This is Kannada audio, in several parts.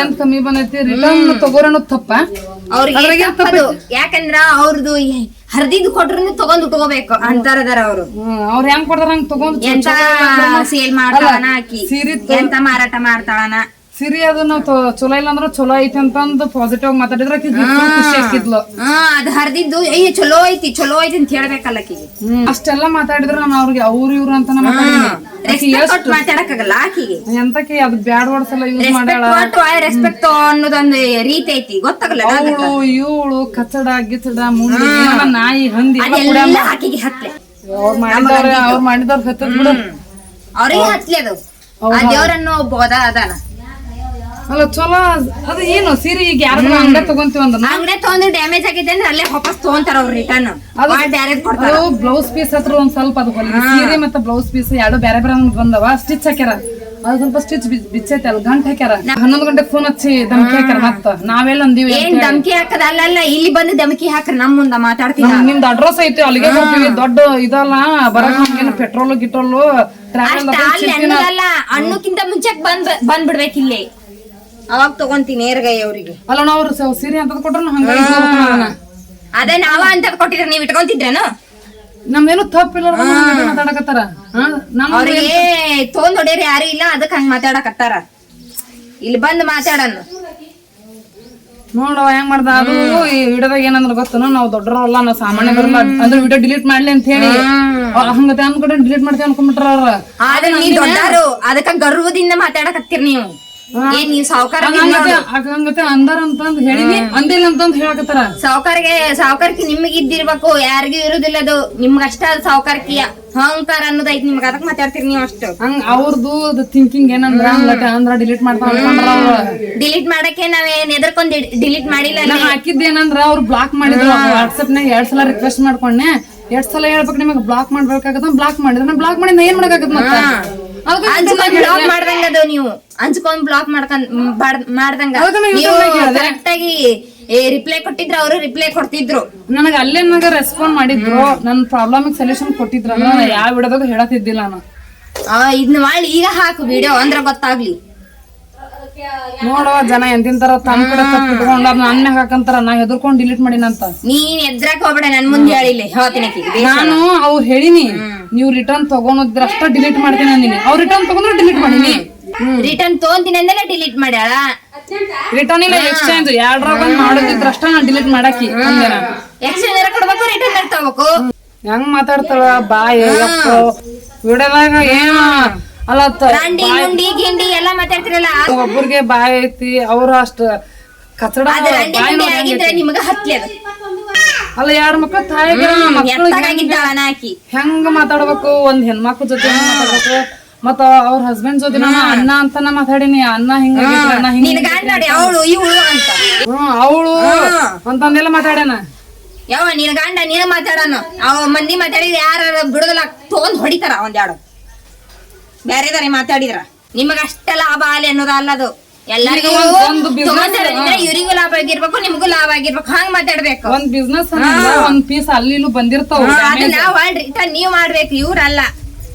ಲೆಂತ್ ಕಮ್ಮಿ ಬಂದೈತಿ? ರಿಟರ್ನ್ ತಗೋರ ಅನ್ನೋದು ತಪ್ಪ. ಅವ್ರಿಗೆ ತಪ್ಪದು. ಯಾಕಂದ್ರ ಅವ್ರದ್ದು ಹರಿದಿದ್ದು ಕೊಟ್ರು ತಗೊಂಡ್ ಉಟ್ಕೋಬೇಕು. ಅಂತಾರದಾರ ಅವ್ರು. ಅವ್ರ ಹೆಂಗ್ ಕೊಡ್ತಾರ ಹಂಗ್ ತಗೊಂಡ್ ಎಂತ ಸೇಲ್ ಮಾಡ್ತಾಳನ ಸೀರೆ ಎಂತ ಮಾರಾಟ ಮಾಡ್ತಾಳನ. ಸಿರಿ ಅದು ನಾವ್ ಚಲೋ ಇಲ್ಲ ಅಂದ್ರ ಚಲೋ ಐತಿ ಅಂತಂದು ಪಾಸಿಟಿವ್ ಮಾತಾಡಿದ್ರ ಆಕಿ full ಖುಷಿ ಆಕಿದ್ಲು ಹಾ ಅದ್ ಹರಿದಿದ್ದು ಏ ಚಲೋ ಐತಿ ಚಲೋ ಐತಿ ಅಂತ ಹೇಳ್ಬೇಕಲ್ಲ ಆಕಿಗೆ. ಅಷ್ಟೆಲ್ಲ ಮಾತಾಡಿದ್ರ ನಾನು ಅವ್ರಿಗೆ ಅವ್ರ ಇವ್ರು ಅಂತ ಮಾತಾಡಕ್ಕಾಗಲ್ಲ ಆಕಿಗೆ. ಎಂತಕ್ಕೆ ಅದ್ ಬ್ಯಾಡ್ ವರ್ಡ್ಸ್ ಎಲ್ಲ ಯೂಸ್ ಮಾಡ್ಯಾಳ? ರೆಸ್ಪೆಕ್ಟ್ ಅನ್ನೋದೊಂದು ರೀತಿ ಐತಿ ಗೊತ್ತಾಗಲ್ಲ ಅವಳು ಇವಳು ಕಚಡ ಗಿಚಡ ಮುಂಡಿ ನಾಯಿ ಹಂದಿ ಅದೆಲ್ಲ ಆಕಿಗೆ ಹತ್ತೆ ಅವ್ರ ಮಾಡಿದವ್ರ ಅವ್ರ ಮಾಡಿದವ್ರ ಹತ್ತದ್ ಬಿಡು. ಅವ್ರಿಗೆ ಹತ್ಲಿ ಅದು. ಆ ದೇವ್ರನ್ನು ಒಬ್ಬ ಅದ ಅದಾನ. ಅಲ್ಲ ಚಲೋ ಅದು ಏನು? ಸೀರೆ ಈಗ ಯಾರು ಅಂಗಡಿ ತಗೊಂತೀವಿ ಅಂದ್ರೆ ಅಂಗಡಿ ತಗೊಂಡು ಡ್ಯಾಮೇಜ್ ಆಗಿದೆ ಅಂದ್ರೆ ಅಲ್ಲೇ ವಾಪಸ್ ತಗೊಂತಾರ ಅವ್ರು ರಿಟರ್ನ್ ಬ್ಯಾರೆ ಕೊಡ್ತಾರ. ಅದು ಬ್ಲೌಸ್ ಪೀಸ್ ಹತ್ರ ಒಂದ್ ಸ್ವಲ್ಪ ಅದು ಸೀರೆ ಮತ್ತೆ ಬ್ಲೌಸ್ ಪೀಸ್ ಎರಡು ಬೇರೆ ಬೇರೆ ಬಂದವ ಸ್ಟಿಚ್ ಹಾಕ್ಯಾರ. ಅದು ಸ್ವಲ್ಪ ಸ್ಟಿಚ್ ಬಿಚ್ಚೈತೆ ಅಲ್ಲಿ ಗಂಟ್ ಹಾಕ್ಯಾರ. ಹನ್ನೊಂದು ಗಂಟೆ ಫೋನ್ ಹಚ್ಚಿ ಧಮಕಿ ಹಾಕ್ಯಾರ ಮತ್ತ. ನಾವೆಲ್ಲ ಅಂದಿವಿ ಏನ್ ಧಮಕಿ ಹಾಕದ? ಅಲ್ಲ ಇಲ್ಲಿ ಬಂದು ಧಮಕಿ ಹಾಕ್ರ ನಮ್ ಮುಂದ ಮಾತಾಡ್ತೀನಿ. ನಮ್- ನಿಮ್ದು ಅಡ್ರೆಸ್ ಐತಿ ಅಲ್ಲಿಗೆ ಬರ್ತೀವಿ ದೊಡ್ಡ ಇದಲ್ಲ ಬರಕ್ ನಮ್ಗೇನು ಪೆಟ್ರೋಲ್ ಗಿಟ್ರೋಲ್ ಟ್ರಾವೆಲ್ ಅನ್ನಕ್ಕಿಂತ ಮುಂಚೆ ಬಂದ್ ಬಂದ್ ಬಿಡ್ಬೇಕು ಇಲ್ಲಿ. ಅವಾಗ ತಗೊಂತೀನಿ ನೇರಗೈ ಅವ್ರಿಗೆ. ಅಲ್ಲ ನಾವು ಸ- ಸೀರೆ ಅಂತ ಕೊಟ್ರು ಹಂಗ. ಅದೇ ನಾವ ಅಂತ ಕೊಟ್ಟಿದ್ರೆ ನೀವ್ ಇಟ್ಕೊಂತಿದ್ರೇನು? ನಮ್ದೇನು ತಪ್ಪಿಲ್ಲ ಮಾತಾಡಕತ್ತಾರ. ಅವ್ರಿಗೆ ತೋನ್ ಹೊಡ್ಯಾರ ಯಾರು ಇಲ್ಲ ಅದಕ್ಕೆ ಹಂಗ ಮಾತಾಡಕತ್ತಾರ. ಇಲ್ಲಿ ಬಂದ್ ಮಾತಾಡನ್ ನೋಡವ ಹೆಂಗ್ ಮಾಡ್ದ? ಅದು ವಿಡಿಯೋದಾಗ ಏನಂದ್ರ ಗೊತ್ತನ ನಾವು ದೊಡ್ಡರಲ್ಲ ನಾವು ಸಾಮಾನ್ಯ ಅಂದ್ರೆ ವಿಡಿಯೋ ಡಿಲೀಟ್ ಮಾಡ್ಲಿ ಅಂತ ಹೇಳಿ. ಹಂಗತೆ ಅನ್ಕೊಂಡ್ರೆ ಡಿಲೀಟ್ ಮಾಡ್ತೀವಿ ಅನ್ಕೊಂಡ್ಬಿಟ್ರ ಅವ್ರ ಅದಕ್ಕ ಗರ್ವದಿಂದ ಮಾತಾಡಕತ್ತೀರಿ ನೀವು. ಏನ್ ನೀವ್ ಸಾವುಕಾರ ಹಂಗತೆ ಅಂದಾರ ಅಂತಂದ್ ಹೇಳಿನಿ. ಅಂದಿಲ್ಲ ಅಂತಂದ್ ಹೇಳಕತ್ತಾರ. ಸಾವುಕಾರಿಗೆ ಸಾವುಕಾರಕ್ಕೆ ನಿಮಗೆ ಇದ್ದಿರ್ಬೇಕು ಯಾರಿಗೂ ಇರುದಿಲ್ಲ ಅದು. ನಿಮ್ಗ ಅಷ್ಟ ಸಾವುಕಾರಕ್ಕೆ ಅಹಂಕಾರ ಅನ್ನೋದೈತಿ. ನಿಮ್ಗ ಅದಕ್ ಮಾತಾಡ್ತೀರಿ ನೀವು ಅಷ್ಟು. ಹಂಗ ಅವ್ರದ್ದು ಥಿಂಕಿಂಗ್ ಏನಂದ್ರ ಅಂದ್ರ ಡಿಲೀಟ್ ಮಾಡ್ತಾರ ಡಿಲೀಟ್ ಮಾಡಕ್ಕೆ ನಾವೇನ್ ಎದರ್ಕೊಂಡ್ ಡಿಲೀಟ್ ಮಾಡಿಲ್ಲ ನಾ ಹಾಕಿದ್ದೇನಂದ್ರ ಅವ್ರು ಬ್ಲಾಕ್ ಮಾಡಿದ್ರು. ವಾಟ್ಸಪ್ ನಾಗ ಎರಡ್ ಸಲ ರಿಕ್ವೆಸ್ಟ್ ಮಾಡ್ಕೊಂಡೆ. ಎರಡ್ ಸಲ ಹೇಳ್ಬೇಕು ನಿಮಗೆ ಬ್ಲಾಕ್ ಮಾಡ್ಬೇಕಾಗತ್ತ ಬ್ಲಾಕ್ ಮಾಡಿದ್ರೆ ಬ್ಲಾಕ್ ಮಾಡಿ ಏನ್ ಮಾಡಕ್ಕಾಗತ್ತ ಬ್ಲಾಕ್ ಮಾಡ್ದಂಗ ಅದ ನೀವು. ಅಂಜ್ಕೊಂಡ್ ಬ್ಲಾಕ್ ಮಾಡ್ಕೊಂಡ್ ಮಾಡ್ದಂಗ. ನೀವು ಕರೆಕ್ಟ್ ಆಗಿ ರಿಪ್ಲೈ ಕೊಟ್ಟಿದ್ರು ಅವರು ರಿಪ್ಲೈ ಕೊಡ್ತಿದ್ರು. ನನಗ ಅಲ್ಲೇ ನನಗ ರೆಸ್ಪಾಂಡ್ ಮಾಡಿದ್ರು. ನನ್ನ ಪ್ರಾಬ್ಲಮ್ ಸೊಲ್ಯೂಷನ್ ಕೊಟ್ಟಿದ್ರ ಯಾವ ವಿಡಿಯೋದಾಗ ಹೇಳತ್ತಿದ್ದಿಲ್ಲ ನಾನು. ಆ, ಇದ್ನ ಮಾಡಿ ಈಗ ಹಾಕು ವಿಡಿಯೋ ಅಂದ್ರ ಗೊತ್ತಾಗ್ಲಿ. ನೋಡುವ ಜನ ಎಂತಿಂತಾರ ತಮ್ಮ ಕಡೆ ತಪ್ಪು ಇಟ್ಕೊಂಡ ನನ್ನ ಹಾಕಂತಾರ ನಾ ಹೆದರ್ಕೊಂಡ್ ಡಿಲೀಟ್ ಮಾಡಿನಂತ. ನೀನ್ ಎದ್ರಾಕ್ ಹೋಗ್ಬೇಡ ನನ್ ಮುಂದೆ ಹೇಳಿಲ್ಲ ಹೇಳ್ತೀನಿ. ನಾನು ಅವ್ರು ಹೇಳಿನಿ. ನೀವು ರಿಟರ್ನ್ ತಗೊಂಡ್ರಷ್ಟ ಅಷ್ಟ ಡಿಲೀಟ್ ಮಾಡ್ತೀನಿ ಅಂದಿನಿ. ಅವ್ರು ರಿಟರ್ನ್ ತಗೊಂಡ್ರೆ ಡಿಲೀಟ್ ಮಾಡೀನಿ. ರಿಟರ್ನ್ ತಗೊಂತೀನಿ ಅಂದೆಲ್ಲ ಡಿಲೀಟ್ ಮಾಡ್ಯಾಳ. ರಿಟರ್ನ್ ಇಲ್ಲ ಎಕ್ಸ್ಚೇಂಜ್ ಎರಡ್ರಾಗ ಒಂದ್ ಮಾಡೋದಿದ್ರ ಅಷ್ಟ ನಾ ಡಿಲೀಟ್ ಮಾಡಾಕಿ ಅಂದೇನ. ಎಕ್ಸ್ಚೇಂಜ್ ಕೊಡ್ಬೇಕು ರಿಟರ್ನ್ ತಗೋಬೇಕು ಹೆಂಗ್ ಮಾತಾಡ್ತಾಳ? ಬಾಯ್ ಅಪ್ಪ. ವಿಡಿಯೋದಾಗ ಏನ? ಅಲ್ಲ ಗಿಂಡಿ ಎಲ್ಲಾ ಮಾತಾಡ್ತಿರಲ್ಲ. ಒಬ್ಬರಿಗೆ ಬಾಯ್ ಐತಿ ಅವ್ರು ಅಷ್ಟ ಕಚಡ ನಿಮಗ ಹತ್ಲಿ ಅದು. ಅಲ್ಲ ಎರಡ್ ಮಕ್ಕಳು ತಾಯಿಗೆ ಹೆಂಗ ಎತ್ತಾಗಿದ್ದಾಳ ಆಕಿ ಹೆಂಗ್ ಮಾತಾಡ್ಬೇಕು? ಒಂದ್ ಹೆಣ್ಮಕ್ಳ ಜೊತೆ ಮಾತಾಡ್ಬೇಕು? ಮತ್ತ ಅವ್ರ ಹಸ್ಬೆಂಡ್ ಜೊತೆ ನಾನು ಅಣ್ಣ ಅಂತಾನ ಮಾತಾಡಿನಿ ಅಣ್ಣ ಹಿಂಗ ಅಣ್ಣ ಹಿಂಗ ಅವಳು ಇವಳು ಅಂತ. ಹ್ಮ್ ಅವಳು ಅಂತಂದೆಲ್ಲ ಮಾತಾಡ್ಯಾನ. ಯಾವ ನೀನ್ ಗಾಂಡ ನೀನು ಮಾತಾಡೋನು. ಅವ ಮಂದಿ ಮಾತಾಡಿದ್ರೆ ಯಾರ ಬಿಡುದಿಲ್ಲ ತಗೊಂಡ್ ಹೊಡಿತಾರ ಒಂದೆರಡು ಬ್ಯಾರೆದಾರೆ ಮಾತಾಡಿದ್ರ. ನಿಮಗ ಅಷ್ಟ ಲಾಭ ಆಲೆ ಅನ್ನೋದು ಅಲ್ಲದು ಎಲ್ಲರಿಗೂ ಒಂದು business ಇವರಿಗೂ ಲಾಭ ಆಗಿರ್ಬೇಕು ನಿಮಗೂ ಲಾಭ ಆಗಿರ್ಬೇಕು ಹಂಗ್ ಮಾತಾಡ್ಬೇಕು. ಒಂದ್ ಬಿಸ್ನೆಸ್ ಒಂದ್ ಪೀಸ್ ಅಲ್ಲಿ ಇಲ್ಲೂ ಬಂದಿರ್ತಾವ ಅದನ್ನ ಹೊಳ್ ರಿಟರ್ನ್ ನೀವ್ ಮಾಡ್ಬೇಕು ಇವ್ರಲ್ಲ.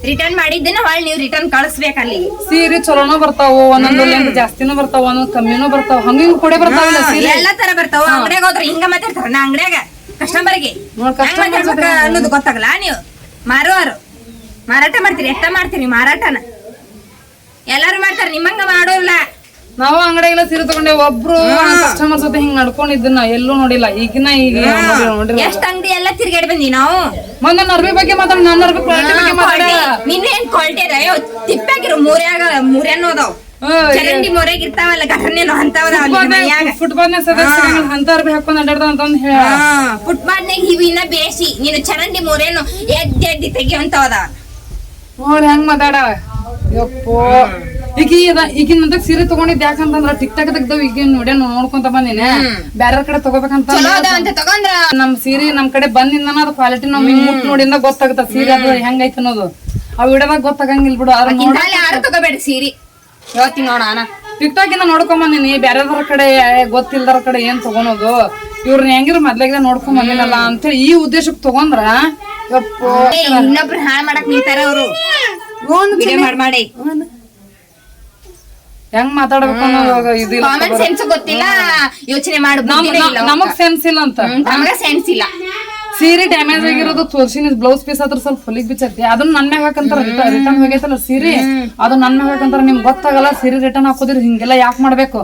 ರಿಟರ್ನ್ ಮಾಡಿದ್ದನ್ನ ಹೊಳ್ ನೀವ್ ರಿಟರ್ನ್ ಕಳಿಸ್ಬೇಕು ಅಲ್ಲಿಗೆ ಸೀರೆ ಚಲೋನೂ ಬರ್ತಾವ ಒಂದೊಂದು ಲೆಂಗ್ ಜಾಸ್ತಿನೂ ಬರ್ತಾವ ಒಂದೊಂದ್ ಕಮ್ಮಿನೂ ಬರ್ತಾವ ಹಂಗ ಹಿಂಗ್ ಕೊಡೆ ಬರ್ತಾವಲ್ಲ ಸೀರೆ? ಎಲ್ಲಾ ತರ ಬರ್ತಾವ ಅಂಗಡಿಯಾಗ ಹೋದ್ರ ಹಿಂಗ ಮಾತಾಡ್ತಾರ ನಾ ಅಂಗಡಿಯಾಗ. ಕಸ್ಟಮರ್ಗೆ. ನೋಡ್ ಹೆಂಗ್ ಮಾತಾಡ್ಬೇಕ ಅನ್ನೋದು ಗೊತ್ತಾಗಲ್ಲ ನೀವು. ಮಾರುವಾರು ಮಾರಾಟ ಮಾಡ್ತೀರಿ ಎಷ್ಟ ಮಾಡ್ತೀರಿ ಮಾರಾಟನ. ಎಲ್ಲಾರು ಮಾಡ್ತಾರ ನಿಮ್ಮಂಗ ಮಾಡೋಲ್ಲ ನಾವು ಅಂಗಡಿಗೆಲ್ಲ ಸೀರೆ ತಗೊಂಡೆ ಒಬ್ರು ಕಸ್ಟಮರ್ ಜೊತೆ ಹಿಂಗ್ ನಡ್ಕೊಂಡಿದ್ದನ್ನ ಎಲ್ಲೂ ನೋಡಿಲ್ಲ. ಈಗಿನ ಈಗ ನೋಡಿ ನೋಡಿಲ್ಲ ಎಷ್ಟ್ ಅಂಗಡಿ ಎಲ್ಲ ತಿರ್ಗಾಡಿ ಬಂದಿ ನಾವು? ಮೊನ್ನೆ ನರ್ಬಿ ಬಗ್ಗೆ ಮಾತಾಡ ನನ್ನ ನರ್ಬಿ ಕ್ವಾಲಿಟಿ ಬಗ್ಗೆ ಮಾತಾಡ. ನಿನ್ನೇನ್ ಕ್ವಾಲಿಟಿ ಅದ? ಅಯ್ಯೋ ತಿಪ್ಪಾಗಿರೋ ಮೂರ್ಯಾಗ ಮೂರ್ಯಾನು ಅದಾವ. ಚರಂಡಿ ಮೂರ್ಯಾಗ ಇರ್ತಾವಲ್ಲ ಗಠನೇನು ಅಂತವದಾವ ಮೈಯಾಗ ಫುಟ್ಬಾಲ್ ಸದಸ್ಯ ಅಂತ ಅರ್ಬಿ ಹಾಕೊಂಡ್ ಅಡ್ಡಾಡ್ದ ಅಂತಂದ್ ಹೇಳ. ಫುಟ್ಪಾತ್ನಾಗ ಇವು ಇನ್ನ ಬೇಸಿ ನೀನು ಚರಂಡಿ ಮೊರೆನು ಎದ್ದಿ ಎದ್ದಿ ತೆಗಿಯುವಂತವದ ನೋಡಿ ಹೆಂಗ್ ಮಾತಾಡ. ಯಪ್ಪೋ. ಈಗ ಈಗಿನ ಸೀರೆ ತಗೊಂಡಿದ್ ಯಾಕಂತಂದ್ರ ಟಿಕ್ ಟಾಕ್ ತೆಗ್ದವ್ ಈಗ ನೋಡ ನೋಡ್ಕೊಂತ ಬಂದಿನಿ. ಬ್ಯಾರ ಕಡೆ ತಗೋಬೇಕಂತ ಚಲೋ ಅದ ಅಂತ ತಗೊಂಡ್ರ. ನಮ್ ಸೀರೆ ನಮ್ ಕಡೆ ಬಂದಿಂದ ಅದ ಕ್ವಾಲಿಟಿ ನಮ್ ಹಿಂಗ್ ಮುಟ್ ನೋಡಿಂದ ಗೊತ್ತಾಗತ್ತ ಸೀರೆ ಅದು ಹೆಂಗೈತೆ ಅನ್ನೋದು. ಅವ್ ಇಡವಾಗ ಗೊತ್ತಾಗಂಗಿಲ್ ಬಿಡು ಅದ್ರ ತಗೋಬೇಡಿ ಸೀರೆ ಯಾರು ತಗೋಬೇಡಿ ಸೀರಿ? ಹೇಳ್ತೀನಿ ನೋಡ ಅಣ್ಣ ಟಿಕ್ ಟಾಕ್ ಇಂದ ನೋಡ್ಕೊಂಡ್ ಬಂದಿನಿ ಬ್ಯಾರೆದವ್ರ ಕಡೆ ಗೊತ್ತಿಲ್ದರ ಕಡೆ ಏನ್ ತಗೋನೋದು. ಇವ್ರನ್ನ ಹೆಂಗಿರ ಮೊದ್ಲಾಗ ನೋಡ್ಕೊಂಡ್ ಬಂದಿನಲ್ಲ ಅಂತೇಳಿ ಈ ಉದ್ದೇಶಕ್ ತಗೊಂಡ್ರ ಇನ್ನೊಬ್ರು ಹಾಳ್ ಮಾಡಕ್ ನಿಂತಾರ ಅವರು. ಮಾಡಿ ಮಾಡಿ. ಹೆಂಗ್ ಮಾತಾಡ್ಬೇಕು ಅನ್ನೋ ಇದಿಲ್ಲ ಕಾಮನ್ ಸೆನ್ಸ್ ಗೊತ್ತಿಲ್ಲ ಯೋಚನೆ ಮಾಡು ನಮಗ್ ಸೆನ್ಸ್ ಇಲ್ಲ ಅಂತ. ನಮಗ ಸೆನ್ಸ್ ಇಲ್ಲ. ಸೀರೆ ಡ್ಯಾಮೇಜ್ ಆಗಿರೋದು ತೋರ್ಸಿನ ಬ್ಲೌಸ್ ಪೀಸ್ ಅದ್ರ ಸ್ವಲ್ಪ ಹೊಲಿಗ್ ಬಿಚ್ಚೈತಿ ಅದನ್ನ ನನ್ನ ಮ್ಯಾಗ ಹಾಕಂತಾರ ರಿಟರ್ನ್ ಹೋಗೈತಲ್ಲ ಸೀರೆ? ಅದು ನನ್ನ ಮ್ಯಾಗ ಹಾಕಂತಾರ ನಿಮ್ಗೆ ಗೊತ್ತಾಗಲ್ಲ ಸೀರೆ ರಿಟರ್ನ್ ಹಾಕೋದ್ರಿ ಹಿಂಗೆಲ್ಲ ಯಾಕೆ ಮಾಡ್ಬೇಕು?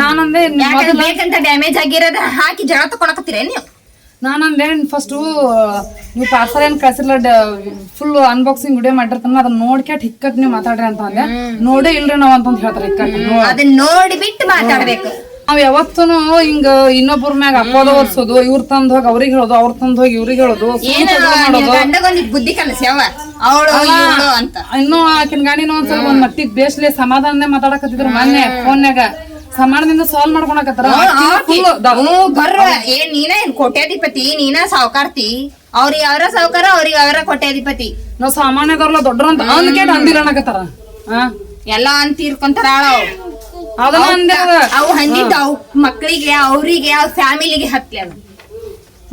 ನಾನಂದ್ರೆ ನಾನಂದೆ ಡ್ಯಾಮೇಜ್ ಆಗಿರೋದ ಹಾಕಿ ಜಗಳ ತಕೊಳಕತ್ತೀರ ನೀವು? ನಾನಂದೆ ಫಸ್ಟು ನೀವು ಪಾರ್ಸಲ್ ಏನ್ ಕಳ್ಸಿಲ್ಲ ಫುಲ್ ಅನ್ಬಾಕ್ಸಿಂಗ್ ವಿಡಿಯೋ ಮಾಡಿರ್ತಾನ ಅದನ್ನ ನೋಡ್ಕ್ಯಾಟ್ ಹಿಕ್ಕಟ್ ನೀವು ಮಾತಾಡ್ರಿ ಅಂತ ಅಂದ್ರೆ ನೋಡೇ ಇಲ್ರಿ ನಾವು ಅಂತಂದ್ ಹೇಳ್ತಾರೆ ಹಿಕ್ಕಟ್ ಅದನ್ನ ನೋಡಿ ಬಿಟ್ಟು ಮಾತಾಡ್ಬೇಕು. ನಾವ್ ಯಾವತ್ತೂ ಹಿಂಗ ಇನ್ನೊಬ್ಬರ ಮ್ಯಾಗ ಅಪ್ಪದ ಓದ್ಸೋದು ಇವ್ರ ತಂದ್ ಹೋಗಿ ಅವ್ರಿಗೆ ಹೇಳೋದು ಅವ್ರ ತಂದ್ ಹೋಗಿ ಇವ್ರಿಗೆ ಹೇಳೋದು ಬುದ್ಧಿ ಕಲಸ್ಯಾವ ಅಂತ. ಇನ್ನು ಆಕಿನ ಗಾಡಿನ ಒಂದ್ಸಲ ಒಂದ್ ಮಟ್ಟಿಗೆ ಬೇಸ್ಲೆ ಸಮಾಧಾನನೇ ಮಾತಾಡಕತ್ತಿದ್ರು ಮೊನ್ನೆ ಫೋನ್ಯಾಗ ಸಮಾಧಾನದಿಂದ ಸಾಲ್ವ್ ಮಾಡ್ಕೊಳಕತ್ತಾರ? ಏನ್ ನೀನ ಏನ್ ಕೋಟ್ಯಾಧಿಪತಿ? ನೀನ ಸಾವುಕಾರ್ತಿ? ಅವ್ರಿಗೆ ಅವರ ಸಾವ್ಕಾರ ಅವ್ರಿಗೆ ಅವರ ಕೋಟ್ಯಾಧಿಪತಿ? ನಾವ್ ಸಾಮಾನ್ಯದವ್ರಲ್ಲ ದೊಡ್ಡ ಅಂತ ಅಂದ್ಕೇಟ್ ಅಂದಿರ ಅನ್ನಕತ್ತಾರ. ಎಲ್ಲಾ ಅಂತ ತೀರ್ಕೊಂತಾರ ಅವ್ ಹಂದಿದ್ದ ಅವ್ ಮಕ್ಕಳಿಗೆ ಅವ್ರಿಗೆ ಅವ್ರ ಫ್ಯಾಮಿಲಿಗೆ ಹತ್ಲಿ ಅದು.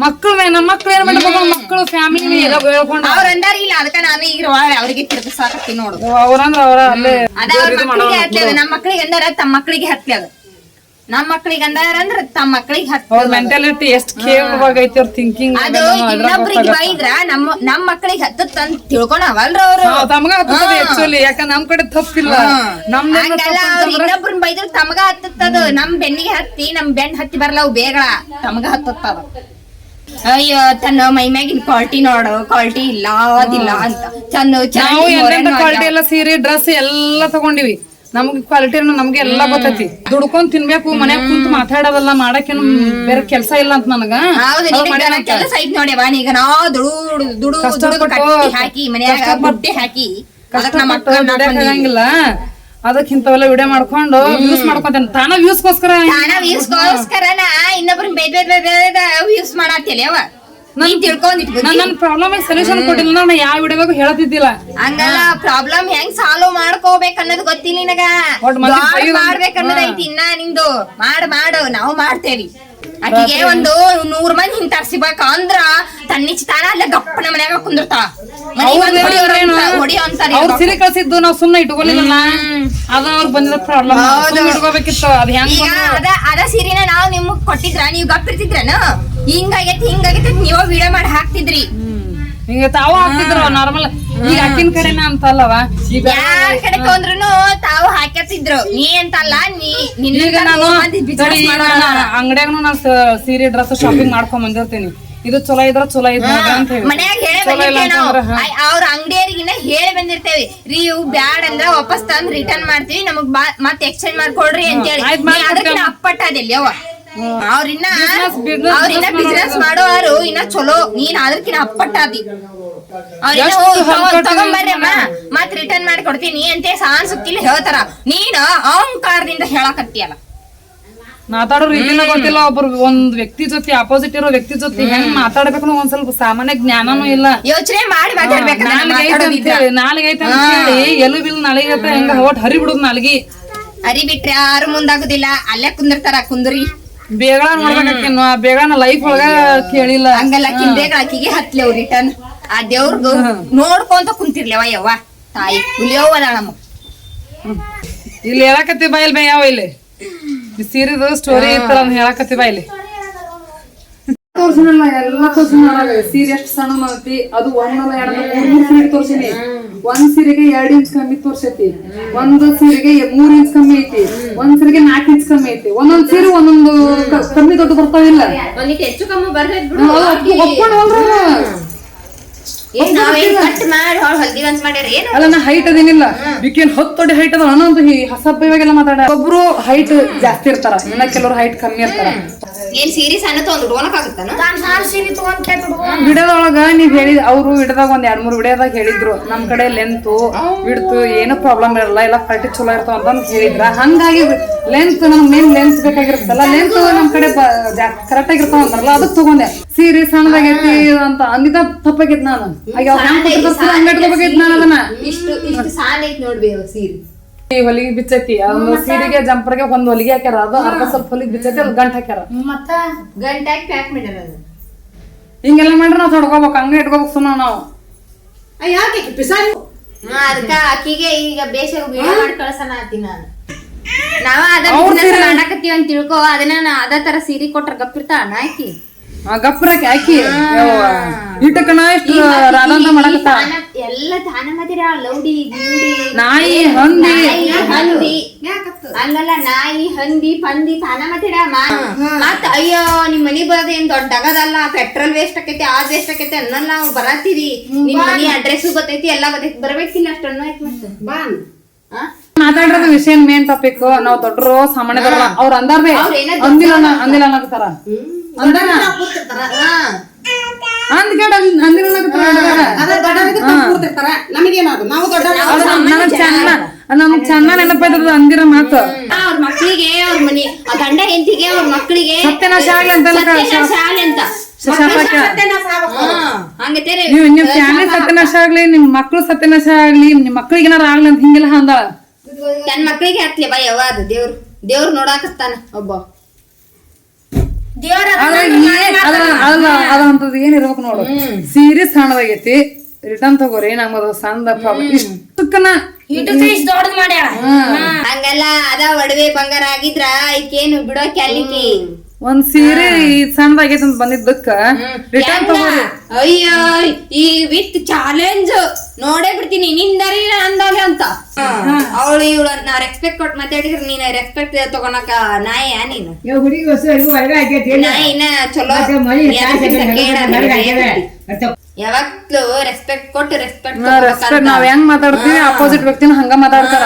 ಮಕ್ಳು ಮೇ- ನಮ್ಮ ಮಕ್ಳು ಏನ್ ಮಾಡ್ಬೇಕು? ಮಕ್ಕಳು ಫ್ಯಾಮಿಲಿ ಹೇಳ್ಕೊಂಡ. ಅವ್ರ ಅಂದಾರ ಇಲ್ಲ ಅದಕ್ಕ ನಾನು ಈಗ ಅವ್ರಿಗೆ ತಿರ್ಗಿಸಾಕತ್ತಿ ನೋಡು. ಅವ್ರಂದ್ರ ಅವ್ರ ಅಲ್ಲೇ ಅದ ಅವ್ರ ಮಕ್ಕಳಿಗೆ ಹತ್ಲಿ ನಮ್ಮ ಮಕ್ಕಳಿಗೆ ಅಂದಾರ ತಮ್ಮ ಮಕ್ಕಳಿಗೆ ಹತ್ಲಿ ಅದು. ನಮ್ಮ ಮಕ್ಕಳಿಗೆ ಅಂದಾರ ಅಂದ್ರ ತಮ್ಮ ಮಕ್ಕಳಿಗೆ ಹತ್ಲಿ ಅವ್ರ ಮೆಂಟಾಲಿಟಿ ಎಷ್ಟ್ ಕೇವಲವಾಗಿ ಐತಿ ಅವ್ರ ಥಿಂಕಿಂಗ್ ಅದು ಇನ್ನೊಬ್ರಿಗೆ ಬೈದ್ರ ನಮ್ಮ ನಮ್ ಮಕ್ಳಿಗೆ ಹತ್ತತ್ ಅಂತ ತಿಳ್ಕೊಳವಲ್ರ ಅವ್ರು. ತಮಗ ಹತ್ತದ ಆಕ್ಚುಲಿ ಯಾಕ ನಮ್ ಕಡೆ ತಪ್ಪಿಲ್ಲ ನಮ್ದೇನು ಹಂಗಲ್ಲ ಅವ್ರ ಇನ್ನೊಬ್ರನ್ ಬೈದ್ರ ತಮಗ ಹತ್ತದ ನಮ್ ಬೆನ್ನಿಗೆ ಹತ್ತಿ ನಮ್ ಬೆನ್ ಹತ್ತಿ ಬರಲ್ಲ ಅವು ಬೇಗಳ. ತಮಗ ಹತ್ತದ ಅಯ್ಯೋ ತನ್ನ ಮೈ ಮ್ಯಾಗಿನ ಕ್ವಾಲಿಟಿ ನೋಡು ಕ್ವಾಲಿಟಿ ಇಲ್ಲ ಅದಿಲ್ಲ ಅಂತ. ಚಂದ ನಾವು ಚರಂಡಿ ಎಂತೆಂತ ಕ್ವಾಲಿಟಿ ಎಲ್ಲ ಸೀರೆ ಡ್ರೆಸ್ ಎಲ್ಲಾ ತಗೊಂಡಿವಿ. ನಮ್ಗೆ ಕ್ವಾಲಿಟಿ ನಮ್ಗೆ ಎಲ್ಲಾ ಗೊತ್ತೈತಿ. ದುಡ್ಕೊಂಡ್ ತಿನ್ಬೇಕು ಮನ್ಯಾಗ ಕುಂತ ಮಾತಾಡೋದಲ್ಲ ಮಾಡಕ್ಕೇನು ಬೇರೆ ಕೆಲ್ಸ ಇಲ್ಲ ಅಂತ ನನಗ. ಕೆಲಸ ಐತ್ ನೋಡ್ಯವ ಈಗ ನಾ ದುಡು ದುಡು ಹಾಕಿ ಮನ್ಯಾಗ ಬುಟ್ಟಿ ಹಾಕಿ ಕಷ್ಟ ನಮ್ಮ ಅದಕ್ಕೆ ಇಂಥವೆಲ್ಲ ವಿಡಿಯೋ ಮಾಡ್ಕೊಂಡು ಯೂಸ್ ಮಾಡ್ಕೊಂತೇನೆ. ತಾನ ವ್ಯೂಸ್ಗೋಸ್ಕರ ಗೋಸ್ಕರ ವ್ಯೂಸ್ಗೋಸ್ಕರನ ಇನ್ನೊಬ್ರನ್ನ ಬೇರೆ ಬೇದ್ ವ್ಯೂಸ್ ಮಾಡತ್ತಿಲ್ಲ ಅವ? ನೀನ್ ತಿಳ್ಕೊಂಡಿದ್ ಬುದ್ಧಿ ನನ್ ಪ್ರಾಬ್ಲಮ್ ಸೊಲ್ಯೂಷನ್ ಕೊಟ್ಟಿಲ್ಲ ನಾನು ಯಾವ ವಿಡಿಯೋದಾಗ ಹೇಳ್ತಿದ್ದಿಲ್ಲ ಹಂಗಲ್ಲ ಪ್ರಾಬ್ಲಮ್ ಹೆಂಗ್ ಸಾಲ್ವ್ ಮಾಡ್ಕೋಬೇಕು ಅನ್ನೋದು ಗೊತ್ತಿಲ್ಲ ನಿನಗ ಮಾಡ್ಬೇಕ್ ಅನ್ನೋದ್ ಐತಿ ಇನ್ನ ನಿಂದು. ಮಾಡ್ ಮಾಡು ನಾವು ಮಾಡ್ತೇವಿ. ಆಕಿಗೆ ಒಂದು ನೂರ್ ಮಂದಿ ಹಿಂಗ್ ತರ್ಸಿಬೇಕ ಅಂದ್ರ ತನ್ನಿಚ್ ತಾನ ಅಲ್ಲೇ ಗಪ್ಪನ ಮನ್ಯಾಗ ಕುಂದಿರ್ತಾಳ. ಅವ್ರ ಸೀರೆ ಕಳ್ಸಿದ್ದು ನಾವ್ ಸುಮ್ನೆ ಇಟ್ಕೊಲಿಲ್ಲ ಅದ ಅವ್ರ ಬಂದಿರೋ ಪ್ರಾಬ್ಲಮ್ ಇಟ್ಕೋಬೇಕಿತ್ತು. ಅದ ಹೆಂಗ ಅದ ಅದ ಸೀರೆನ ನಾವ್ ನಿಮಗ್ ಕೊಟ್ಟಿದ್ರ ನೀವ್ ಗಪ್ಪಿರ್ತಿದ್ರನ ಹಿಂಗಾಗೈತಿ ಹಿಂಗಾಗೈತಿ ನೀವ ವಿಡಿಯೋ ಮಾಡಿ ಹಾಕ್ತಿದ್ರಿ. ಹಿಂಗ ತಾವು ಹಾಕ್ತಿದ್ರ ನಾರ್ಮಲ್. ಈಗ ಅಕ್ಕಿನ ಕಡೆನ ಅಂತಲ್ಲವ? ಯಾರ ಕಡೆ ತೊಂದ್ರುನು ತಾವು ಹಾಕ್ಯತಿದ್ರು ನೀ ಅಂತಲ್ಲ ನೀ ನಿನ್ನ ಈಗ ನಾನು ಅಂಗಡಿಯಾಗನು ನಾನು ಸೀರೆ ಡ್ರೆಸ್ ಶಾಪಿಂಗ್ ಮಾಡ್ಕೊಂಡ್ ಬಂದಿರ್ತೀನಿ. ಇದು ಚಲೋ ಇದ್ರ ಚಲೋ ಇದ್ರ ಅಂತ ಹೇಳಿ. ಮನ್ಯಾಗ ಹೇಳಿ ಬಂದಿರ್ತೇವೆ ಅವ್ರ ಅಂಗಡಿಯರಿಗಿನ ಹೇಳಿ ಬಂದಿರ್ತೇವಿ. ರೀ ಇವು ಬ್ಯಾಡ್ ಅಂದ್ರ ವಾಪಸ್ ತಂದ್ ರಿಟರ್ನ್ ಮಾಡ್ತೀವಿ. ನಮಗ್ ಮತ್ತೆ ಮತ್ ಎಕ್ಸ್ಚೇಂಜ್ ಮಾಡ್ಕೊಡ್ರಿ ಅಂತ ಹೇಳಿ ಅದಕ್ಕೆ. ಅದಕ್ಕಿನ್ನ ಅಪ್ಪಟ್ಟದಿಲ್ಲ ಅವ ಅವ್ರಿನ್ನ ಅವ್ರಿನ್ನ ಬಿಸ್ನೆಸ್ ಮಾಡೋರು. ಇನ್ನ ಚಲೋ. ನೀನ್ ಅದಕ್ಕಿನ ಅಪ್ಪಟ್ಟಾದಿ. ಮತ್ ರಿಟರ್ನ್ ಮಾಡಿ ಕೊಡ್ತೀನಿ ಅಂತ ಸಾನ್ ಸುತ್ತಿಲ್ಲ ಹೇಳ್ತಾರ. ನೀನ್ ಅಹಂಕಾರದಿಂದ ಹೇಳಕತ್ತಿಯಲ್ಲ. ಮಾತಾಡೋ ರೀತಿನ ಗೊತ್ತಿಲ್ಲ ಒಬ್ರು ಒಂದ್ ವ್ಯಕ್ತಿ ಜೊತೆ ಅಪೋಸಿಟ್ ಇರೋ ವ್ಯಕ್ತಿ ಜೊತೆ ಹೆಂಗ್ ಮಾತಾಡ್ಬೇಕು ಒಂದ್ ಸ್ವಲ್ಪ ಸಾಮಾನ್ಯ ಜ್ಞಾನನೂ ಇಲ್ಲ. ಯೋಚನೆ ಮಾಡಿ ನಾಲ್ಗೆ ಐತೆ ಅಂತ ಹೇಳಿ ನಾಲ್ಗೆ ಎಲ್ಲೂ ಬಿಲ್ ನಾಳೆಗೆ ಐತೆ ಹೆಂಗ ಒಟ್ ಹರಿ ಬಿಡುದ್ ನಾಲ್ಗಿ. ಅರಿ ಬಿಟ್ರೆ ಯಾರು ಮುಂದಾಗುದಿಲ್ಲ. ಅಲ್ಲೇ ಕುಂದಿರ್ತಾರ ಕುಂದ್ರಿ. ಬೇಗ ನೋಡ್ಬೇಕಾಕೇನು ಬೇಗನ ಲೈಫ್ ಒಳಗ ಕೇಳಿಲ್ಲ. ಹಂಗಲ್ಲ ಕಿಂದೇಗ ಆಕಿಗೆ ಹತ್ಲಿ ಅವ್ರು ರಿಟರ್ನ್ ಆ ದೇವ್ರದು ನೋಡ್ಕೊಂತ ಕುಂತಿರ್ಲೇವ ಯವ್ವ ತಾಯಿ. ಹುಲಿಯವ್ವ ನಮ್ಮ ಇಲ್ಲಿ ಹೇಳಕತ್ತಿ ಬಾ ಮೇ ಬೇ ಯಾವ ಇಲ್ಲಿ. ಸೀರೆದು ಸ್ಟೋರಿ ಇತ್ತಲ್ಲ ಅದ್ನ ಹೇಳಕತ್ತಿ ಬಾ ಇಲ್ಲಿ. ತೋರ್ಸಿನಲ್ಲ ಎಲ್ಲ ತೋರ್ಸಿನ ಸೀರೆ ಎಷ್ಟು ಸಣ್ಣ ಮಾಡತಿ? ಅದು ಒಂದಲ್ಲ ಎರಡು ಮೂರ್ ಸೀರೆ ತೋರ್ಸಿನಿ. ಒಂದ್ ಸೀರೆಗೆ ಎರಡ್ ಇಂಚ್ ಕಮ್ಮಿ ತೋರ್ಸೈತಿ. ಒಂದ್ ಸೀರೆಗೆ ಮೂರ್ ಇಂಚ್ ಕಮ್ಮಿ ಐತಿ. ಒಂದ್ ಸೀರೆಗೆ ನಾಲ್ಕ್ ಇಂಚ್ ಕಮ್ಮಿ ಐತಿ. ಒಂದೊಂದ್ ಸೀರೆ ಒಂದೊಂದು ಕಮ್ಮಿ ದೊಡ್ಡ ಬರ್ತಾವಿಲ್ಲ. ಒಂದಿಟ್ಟು ಹೆಚ್ಚು ಕಮ್ಮಿ ಬರ್ತೈತ್ ಒಪ್ಕೊಂಡು ಹೈಟ್ ಅದೇನಿಲ್ಲ. ಬಿಕೇನ್ ಹತ್ತೊಡಿ ಹೈಟ್ ಅದ ಅನ್ನೊಂದು ಹಸಬ್ಬ ಇವಾಗೆಲ್ಲ ಮಾತಾಡ ಒಬ್ರು ಹೈಟ್ ಜಾಸ್ತಿ ಇರ್ತಾರ ಇನ್ನ ಕೆಲವ್ರು ಹೈಟ್ ಕಮ್ಮಿ ಇರ್ತಾರ. ಏನ್ ಸೀರೆ ಸಣ್ಣ ತಗೊಂಡ್ ವಿಡಿಯೋದೊಳಗ ನೀವ್ ಹೇಳಿದ ಅವ್ರು ಗಿಡದಾಗ ಒಂದ್ ಎರಡ್ ಮೂರ್ ಗಿಡದಾಗ ಹೇಳಿದ್ರು. ನಮ್ ಕಡೆ ಲೆಂತ್ ಬಿಡ್ತು ಏನು ಪ್ರಾಬ್ಲಮ್ ಇರಲ್ಲ ಎಲ್ಲ ಕಟ್ಟಿ ಚಲೋ ಇರ್ತಾವ ಅಂತ ಹೇಳಿದ್ರ. ಹಂಗಾಗಿ ಲೆಂತ್ ನಮ್ ಮೇನ್ ಲೆಂತ್ ಬೇಕಾಗಿರುತ್ತಲ್ಲ ಲೆಂತ್ ನಮ್ ಕಡೆ ಕರೆಕ್ಟ್ ಆಗಿರ್ತಾವ ಅಂತಾರಲ್ಲ ಅದಕ್ ತಗೊಂಡೆ. ಸೀರೆ ಸಣ್ಣದಾಗೈತಿ ಅಂತ ಅಂದಿದ್ದ ತಪ್ಪಾಗೈತಿ ನಾನು. ಆಗ ಹೆಂಗ್ ನಾನು ಅದನ್ನ. ಇಷ್ಟು ಇಷ್ಟು ಸಾಲ ಐತ್ ನೋಡ್ಬೇಕು ಸೀರೆ. ಹೊಲಿಗೆ ಬಿಚ್ಚೈತಿ. ಒಂದು ಸೀರೆಗೆ ಜಂಪರ್ಗೆ ಒಂದ್ ಹೊಲಿಗೆ ಹಾಕ್ಯಾರ. ಅದು ಅರ್ಧ ಸ್ವಲ್ಪ ಹೊಲಿಗೆ ಬಿಚ್ಚೈತಿ ಅದು ಗಂಟ್ ಹಾಕ್ಯಾರ. ಗಂಟಾಗಿ ಪ್ಯಾಕ್ ಮಾಡ್ಯಾರ ಅದು. ಹಿಂಗೆಲ್ಲ ಮಾಡ್ರೆ ನಾವ್ ತೊಡ್ಕೋಬೇಕು. ಹಂಗ ಇಟ್ಕೋಬೇಕು ಸುಮ್ಮನೆ ನಾವು. ಹಾ ಅದಕ್ಕ ಆಕಿಗೆ ಈಗ ಬೇಸಿಗೆ ವಿಡಿಯೋ ಮಾಡಿ ಕಳ್ಸಣ ಆತಿ ನಾನು. ನಾವ ಅದ ಮಾಡಾಕತ್ತೀವಿ ಅಂತ ತಿಳ್ಕೊ ಅದನ್ನ ನಾ ಅದ ತರ ಸೀರೆ ಕೊಟ್ರ ಗಪ್ಪಿರ್ತಾಳ ಆಕಿ? ಗಪ್ರಕ್ಕೆ ಹಾಕಿ. ಇಟ್ಟಕಣ ಎಷ್ಟು ರಾಧಾಂತ ಮಾಡಕತ್ತ? ಎಲ್ಲ ದಾನ ಮಾಡಿರ ಲೌಡಿ ಗಿಂಡಿ ನಾಯಿ ಹಂದಿ ಹಂದಿ. ಹಂಗಲ್ಲ ನಾಯಿ ಹಂದಿ ಪಂದಿ ದಾನ ಮಾಡಿರ ಮತ್ತ ಅಯ್ಯೋ ನಿಮ್ ಮನಿ ಬರೋದ್ ಏನ್ ದೊಡ್ಡ ಆಗದಲ್ಲ ಪೆಟ್ರೋಲ್ ವೇಸ್ಟ್ ಆಕೈತಿ ಆ ವೇಸ್ಟ್ ಆಕೈತಿ ಅನ್ನಲ್ಲ ನಾವು ಬರತ್ತೀರಿ. ನಿಮ್ ಮನಿ ಅಡ್ರೆಸ್ ಗೊತ್ತೈತಿ ಎಲ್ಲಾ ಗೊತ್ತೈತಿ. ಬರ್ಬೇಕಿಲ್ಲ ಅಷ್ಟ ಅನ್ನೋ ಆಯ್ತು ಮತ್ತೆ. ಆ? ಮಾತಾಡಿರೋದು ವಿಷಯ ಮೇನ್ ಟಾಪಿಕ್ ನಾವ್ ದೊಡ್ಡರು ಸಾಮಾನ್ಯ ಅವ್ರ ಅಂದಾರ್ದೆ ಅಂದಿಲ್ಲ ಅನ್ನ- ಅಂದಿಲ್ಲ ಅನ್ನಕತ್ತಾರ ನಮ್ಗ್ ಚಂದ ನೆನಪಾಯ್ತದ ಅಂದಿರ ಮಾತು. ಅವ್ರ ಮಕ್ಳಿಗೆ ಅವ್ರ ಮನಿ ಗಂಡ ಹೆಂಡತಿಗೆ ಅವ್ರ ಮಕ್ಳಿಗೆ. ಆಗ್ಲಿ ಅಂತ ಶಾಲೆ ಅಂತ. ನೀವು ನಿಮ್ ಫ್ಯಾಮಿಲಿ ಸತ್ಯನಾಶ ಆಗ್ಲಿ ನಿಮ್ ಮಕ್ಳು ಸತ್ಯನಾಶ ಆಗ್ಲಿ ನಿಮ್ ಮಕ್ಳಿಗೆ ಏನಾರ ಆಗ್ಲಿ ಅಂತ ಹಿಂಗೆಲ್ಲ ಅಂದಾಳ. ತನ್ ಮಕ್ಳಿಗೆ ಹತ್ಲಿ ಬಾ ಯಾವ ದೇವ್ರು. ದೇವ್ರು ನೋಡಾಕಸ್ತಾನ ಒಬ್ಬ ದೇವ್ರ ಆದ್ರೆ ಏನ್- ಅದ್ರ ಅದ್ರ ಅದಂತದ್ ಏನ್ ಇರ್ಬೇಕು ನೋಡು. ಸೀರೆ ಸಣ್ಣದಾಗೈತಿ ರಿಟರ್ನ್ ತಗೋರಿ ನಮ್ಮದು ಸಣ್ಣ ಪ್ರಾಬ್ಲಮ್ ಇಷ್ಟಕ್ಕನ ಹಂಗಲ್ಲ ಅದ ಒಡವೆ ಬಂಗಾರ ಆಗಿದ್ರ ಈಕೇನು ಬಿಡೋ ಕ್ಯಾಲಿಕಿ ಒಂದ್ ಸೀರೆ ಸಣ್ಣದಾಗೈತೆ ಅಂತ ಬಂದಿದ್ದಕ್ಕ. ರಿಟರ್ನ್ ತಗೋರಿ ಅಯ್ಯೋ ಈ ವಿತ್ ಚಾಲೆಂಜ್ ನೋಡೇ ಬಿಡ್ತೀನಿ ನಿಂದರಿ ಅಂದಾಗ ಅಂತ. ಅವಳು ಇವಳು ನಾ ರೆಸ್ಪೆಕ್ಟ್ ಕೊಟ್ಟು ಮಾತಾಡಿದ್ರೆ ನೀನ್ ರೆಸ್ಪೆಕ್ಟ್ ತಗೊಳಕ ನಾಯ ನೀನು. ನಾಯಿನ ಚಲೋ. ಯಾವತ್ತೂ ರೆಸ್ಪೆಕ್ಟ್ ಕೊಟ್ಟು ರೆಸ್ಪೆಕ್ಟ್ ರೆಸ್ಪೆಕ್ಟ್ ನಾವ್ ಹೆಂಗ್ ಮಾತಾಡ್ತೀವಿ ಅಪೋಸಿಟ್ ವ್ಯಕ್ತಿನ ಹಂಗ ಮಾತಾಡ್ತಾರ.